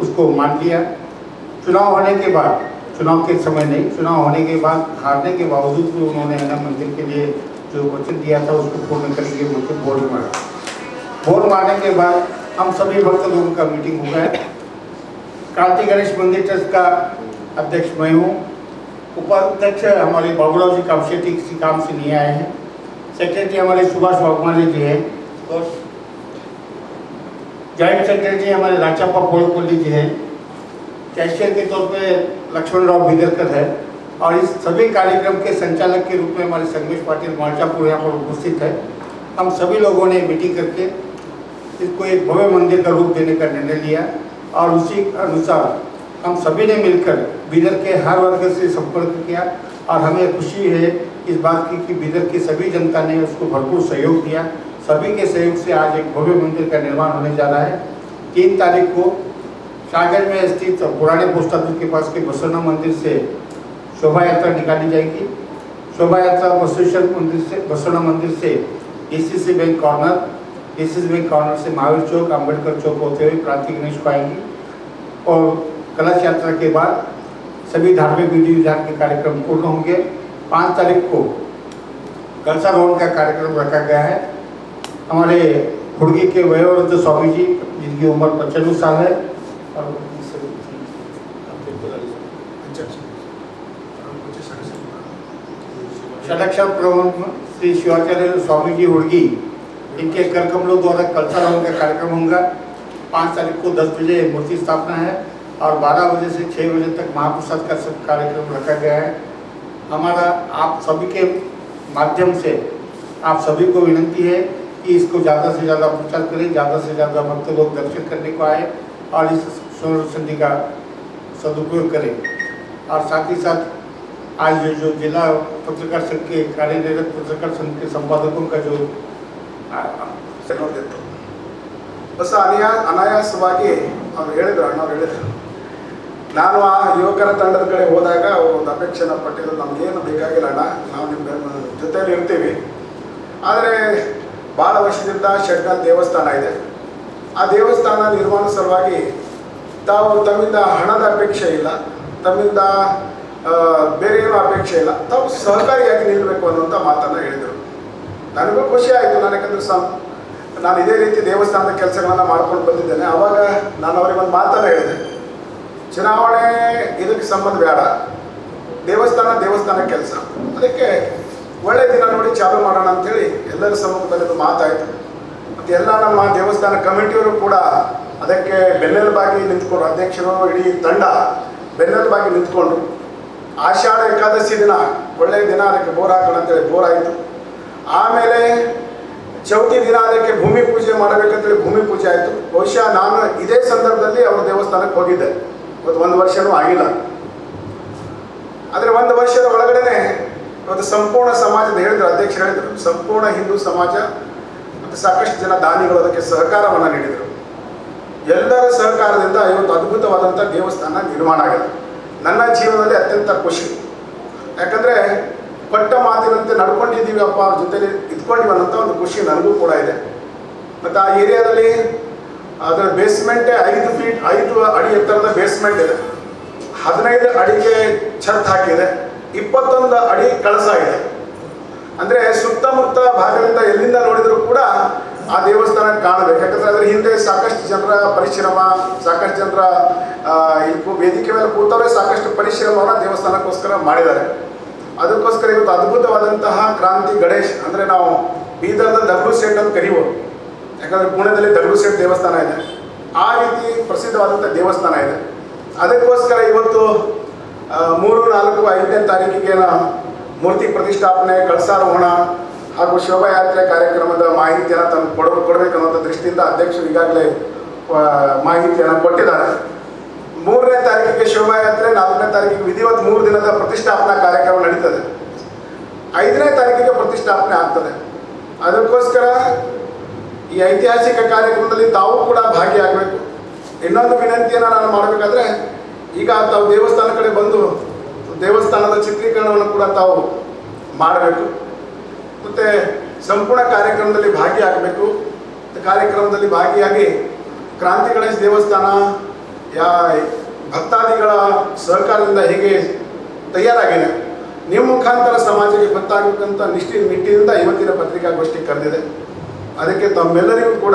G: उसको मान लिया। चुनाव होने के बाद, चुनाव के समय नहीं, चुनाव होने के बाद, हारने के बावजूद भी उन्होंने है ना मंदिर के लिए जो वचन दिया था, उसको पूर्ण करेंगे बोलकर वोट मारा। वोट मारने के बाद हम सभी भक्त लोगों का मीटिंग हो गया। क्रांति गणेश मंदिर ट्रस्ट का अध्यक्ष मैं हूँ। उपाध्यक्ष हमारे बाबूराव जी कामशेट्टी किसी काम से नहीं आए हैं। सेक्रेटरी हमारे सुभाष वाघमारे जी हैं और जॉइंट सेक्रेटरी हमारे राचापा पोड़कोली जी हैं। कैशियर के तौर पे लक्ष्मण राव बिदरकर है और इस सभी कार्यक्रम के संचालक के रूप में हमारे संगमेश पाटिल मार्चापुर यहाँ पर उपस्थित है। हम सभी लोगों ने मीटिंग करके इसको एक भव्य मंदिर का रूप देने का निर्णय लिया और उसी अनुसार हम सभी ने मिलकर बिदर के हर वर्ग से संपर्क किया और हमें खुशी है इस बात की कि बिदर की सभी जनता ने उसको भरपूर सहयोग दिया। सभी के सहयोग से आज एक भव्य मंदिर का निर्माण होने जा रहा है। तीन तारीख को सागर में स्थित पुराने पोस्ट ऑफ़िस के पास के बसरना मंदिर से शोभा यात्रा निकाली जाएगी। शोभा यात्रा बसवेश्वर मंदिर से बसरना मंदिर से DCC bank corner DCC bank corner से महावीर चौक अंबेडकर चौक होते हुए क्रांति गणेश को और कलश यात्रा के बाद सभी धार्मिक विधि विधान के कार्यक्रम पूर्ण होंगे। पाँच तारीख को कलशारोहण का कार्यक्रम रखा गया है। हमारे हुड़गी के वयोवृद्ध स्वामी जी, जिनकी उम्र पचानवे साल है, और षडक्षर प्रबंध श्री शिवाचार्य स्वामी जी हुड़गी, इनके कर कमलों द्वारा कलशारोहण का कार्यक्रम होगा। पाँच तारीख को दस बजे मूर्ति स्थापना है। और बारह बजे से छः बजे तक महाप्रसाद का सब कार्यक्रम रखा गया है हमारा आप सभी के माध्यम से आप सभी को विनंती है कि इसको ज़्यादा से ज़्यादा प्रचार करें ज़्यादा से ज़्यादा भक्त लोग दर्शन करने को आए और इस स्वर्ण संधि का सदुपयोग करें और साथ ही साथ आज जो जो जिला पत्रकार संघ के कार्यनिरत पत्रकार संघ के संपादकों का जो आ, आ,
H: ನೋಡಿತ್ತು ಹೊಸ ಅನಿಯಾ ಅನಾಯಾಸವಾಗಿ ಅವ್ರು ಹೇಳಿದ್ರು ಅಣ್ಣವ್ರು ಹೇಳಿದ್ರು ನಾನು ಆ ಯುವಕರ ತಂಡದ ಕಡೆ ಹೋದಾಗ ಒಂದು ಅಪೇಕ್ಷೆನ ಪಟ್ಟಿದ್ರು ನಮಗೇನು ಬೇಕಾಗಿಲ್ಲ ಅಣ್ಣ. ನಾವು ನಿಮ್ಮ ಜೊತೇಲಿ ಇರ್ತೀವಿ. ಆದರೆ ಭಾಳ ವರ್ಷದಿಂದ ಶೆಡ್ನಲ್ಲಿ ದೇವಸ್ಥಾನ ಇದೆ. ಆ ದೇವಸ್ಥಾನ ನಿರ್ಮಾಣ ಸಲುವಾಗಿ ತಾವು ತಮ್ಮಿಂದ ಹಣದ ಅಪೇಕ್ಷೆ ಇಲ್ಲ. ತಮ್ಮಿಂದ ಬೇರೆ ಏನೂ ಅಪೇಕ್ಷೆ ಇಲ್ಲ. ತಾವು ಸಹಕಾರಿಯಾಗಿ ನಿಲ್ಲಬೇಕು ಅನ್ನುವಂಥ ಮಾತನ್ನು ಹೇಳಿದರು. ನನಗೂ ಖುಷಿ ಆಯಿತು. ನಾನು ಯಾಕಂದರೆ ಸಂ ನಾನು ಇದೇ ರೀತಿ ದೇವಸ್ಥಾನದ ಕೆಲಸಗಳನ್ನು ಮಾಡ್ಕೊಂಡು ಬಂದಿದ್ದೇನೆ. ಆವಾಗ ನಾನು ಅವರಿಗೆ ಒಂದು ಮಾತನ್ನು ಹೇಳಿದೆ. ಚುನಾವಣೆ ಇದಕ್ಕೆ ಸಂಬಂಧ ಬೇಡ. ದೇವಸ್ಥಾನ ದೇವಸ್ಥಾನ ಕೆಲಸ. ಅದಕ್ಕೆ ಒಳ್ಳೆ ದಿನ ನೋಡಿ ಚಾಲು ಮಾಡೋಣ ಅಂತೇಳಿ ಎಲ್ಲರ ಸಮ್ಮುಖದಲ್ಲಿ ಮಾತಾಯಿತು. ಮತ್ತು ಎಲ್ಲ ನಮ್ಮ ದೇವಸ್ಥಾನ ಕಮಿಟಿಯವರು ಕೂಡ ಅದಕ್ಕೆ ಬೆನ್ನೆಲುಬಾಗಿ ನಿಂತ್ಕೊಂಡು ಅಧ್ಯಕ್ಷರು, ಇಡೀ ತಂಡ ಬೆನ್ನೆಲುಬಾಗಿ ನಿಂತ್ಕೊಂಡ್ರು. ಆಷಾಢ ಏಕಾದಶಿ ದಿನ ಒಳ್ಳೆಯ ದಿನ, ಅದಕ್ಕೆ ಬೋರ್ ಹಾಕೋಣ ಅಂತೇಳಿ ಬೋರ್ ಆಯಿತು. ಆಮೇಲೆ ಚೌತಿ ದಿನ, ಅದಕ್ಕೆ ಭೂಮಿ ಪೂಜೆ ಮಾಡಬೇಕಂತೇಳಿ ಭೂಮಿ ಪೂಜೆ ಆಯಿತು. ಬಹುಶಃ ನಾನು ಇದೇ ಸಂದರ್ಭದಲ್ಲಿ ಅವರ ದೇವಸ್ಥಾನಕ್ಕೆ ಹೋಗಿದ್ದೆ. ಇವತ್ತು ಒಂದು ವರ್ಷನೂ ಆಗಿಲ್ಲ. ಆದರೆ ಒಂದು ವರ್ಷದ ಒಳಗಡೆನೆ ಇವತ್ತು ಸಂಪೂರ್ಣ ಸಮಾಜದ ಹೇಳಿದ್ರು, ಅಧ್ಯಕ್ಷರು ಹೇಳಿದರು, ಸಂಪೂರ್ಣ ಹಿಂದೂ ಸಮಾಜ ಮತ್ತು ಸಾಕಷ್ಟು ಜನ ದಾನಿಗಳು ಅದಕ್ಕೆ ಸಹಕಾರವನ್ನು ನೀಡಿದರು. ಎಲ್ಲರ ಸಹಕಾರದಿಂದ ಇವತ್ತು ಅದ್ಭುತವಾದಂಥ ದೇವಸ್ಥಾನ ನಿರ್ಮಾಣ ಆಗಿದೆ. ನನ್ನ ಜೀವನದಲ್ಲಿ ಅತ್ಯಂತ ಖುಷಿ. ಯಾಕಂದರೆ ಪಟ್ಟ ಮಾತಿನಂತೆ ನಡ್ಕೊಂಡಿದ್ದೀವಿ ಅಪ್ಪ ಅವ್ರ ಜೊತೆಲಿ ಇದ್ಕೊಂಡಿವನ್ನಂಥ ಒಂದು ಖುಷಿ ನನಗೂ ಕೂಡ ಇದೆ. ಮತ್ತು ಆ ಏರಿಯಾದಲ್ಲಿ ಅದರ ಬೇಸ್ಮೆಂಟೇ ಐದು ಫೀಟ್ ಐದು ಅಡಿ ಎತ್ತರದ ಬೇಸ್ಮೆಂಟ್ ಇದೆ. ಹದಿನೈದು ಅಡಿಗೆ ಛತ್ ಹಾಕಿದೆ. ಇಪ್ಪತ್ತೊಂದು ಅಡಿ ಕಳಸ ಇದೆ. ಅಂದರೆ ಸುತ್ತಮುತ್ತ ಭಾಗದಿಂದ ಎಲ್ಲಿಂದ ನೋಡಿದರೂ ಕೂಡ ಆ ದೇವಸ್ಥಾನ ಕಾಣಬೇಕು. ಯಾಕಂದರೆ ಅದರ ಹಿಂದೆ ಸಾಕಷ್ಟು ಜನರ ಪರಿಶ್ರಮ, ಸಾಕಷ್ಟು ಜನರ ವೇದಿಕೆ ಮೇಲೆ ಕೂತವರೇ ಸಾಕಷ್ಟು ಪರಿಶ್ರಮವನ್ನು ದೇವಸ್ಥಾನಕ್ಕೋಸ್ಕರ ಮಾಡಿದ್ದಾರೆ. ಅದಕ್ಕೋಸ್ಕರ ಇವತ್ತು ಅದ್ಭುತವಾದಂತಹ ಕ್ರಾಂತಿ ಗಣೇಶ್, ಅಂದರೆ ನಾವು ಬೀದರ್ದ ದಬ್ಬು ಸೆಟ್ ಅಂತ ಕರೀಬೋದು. ಯಾಕಂದರೆ ಪುಣೆದಲ್ಲಿ ಸೆಟ್ ದೇವಸ್ಥಾನ ಇದೆ. ಆ ರೀತಿ ಪ್ರಸಿದ್ಧವಾದಂಥ ದೇವಸ್ಥಾನ ಇದೆ. ಅದಕ್ಕೋಸ್ಕರ ಇವತ್ತು ಮೂರು, ನಾಲ್ಕು, ಐದನೇ ತಾರೀಕಿಗೆ ಮೂರ್ತಿ ಪ್ರತಿಷ್ಠಾಪನೆ, ಕಳಸಾರೋಹಣ ಹಾಗೂ ಶೋಭಾಯಾತ್ರೆ ಕಾರ್ಯಕ್ರಮದ ಮಾಹಿತಿಯನ್ನು ತಮ್ಮ ಕೊಡ ಕೊಡಬೇಕನ್ನುವಂಥ ದೃಷ್ಟಿಯಿಂದ ಅಧ್ಯಕ್ಷರು ಈಗಾಗಲೇ ಮಾಹಿತಿಯನ್ನು ಕೊಟ್ಟಿದ್ದಾರೆ. ಮೂರನೇ ತಾರೀಕಿಗೆ ಶೋಭಾಯಾತ್ರೆ, ನಾಲ್ಕನೇ ತಾರೀಕಿಗೆ ವಿಧಿವತ್ ಮೂರು ದಿನದ ಪ್ರತಿಷ್ಠಾಪನಾ ಕಾರ್ಯಕ್ರಮ ನಡೀತದೆ. ಐದನೇ ತಾರೀಕಿಗೆ ಪ್ರತಿಷ್ಠಾಪನೆ ಆಗ್ತದೆ. ಅದಕ್ಕೋಸ್ಕರ ಈ ಐತಿಹಾಸಿಕ ಕಾರ್ಯಕ್ರಮದಲ್ಲಿ ತಾವು ಕೂಡ ಭಾಗಿಯಾಗಬೇಕು. ಇನ್ನೊಂದು ವಿನಂತಿಯನ್ನು ನಾನು ಮಾಡಬೇಕಾದ್ರೆ, ಈಗ ತಾವು ದೇವಸ್ಥಾನ ಕಡೆ ಬಂದು ದೇವಸ್ಥಾನದ ಚಿತ್ರೀಕರಣವನ್ನು ಕೂಡ ತಾವು ಮಾಡಬೇಕು. ಮತ್ತು ಸಂಪೂರ್ಣ ಕಾರ್ಯಕ್ರಮದಲ್ಲಿ ಭಾಗಿಯಾಗಬೇಕು. ಕಾರ್ಯಕ್ರಮದಲ್ಲಿ ಭಾಗಿಯಾಗಿ ಕ್ರಾಂತಿ ಗಣೇಶ್ ದೇವಸ್ಥಾನ, ಯಾ ಭಕ್ತಾದಿಗಳ ಸಹಕಾರದಿಂದ ಹೇಗೆ ತಯಾರಾಗಿದೆ. ನಿಮ್ಮ ಮುಖಾಂತರ ಸಮಾಜಕ್ಕೆ ಗೊತ್ತಾಗಬೇಕಂತ ನಿಷ್ಠಿ ನಿಟ್ಟಿನಿಂದ ಇವತ್ತಿನ ಪತ್ರಿಕಾಗೋಷ್ಠಿ ಕರೆದಿದೆ. ಅದಕ್ಕೆ ತಮ್ಮೆಲ್ಲರಿಗೂ ಕೂಡ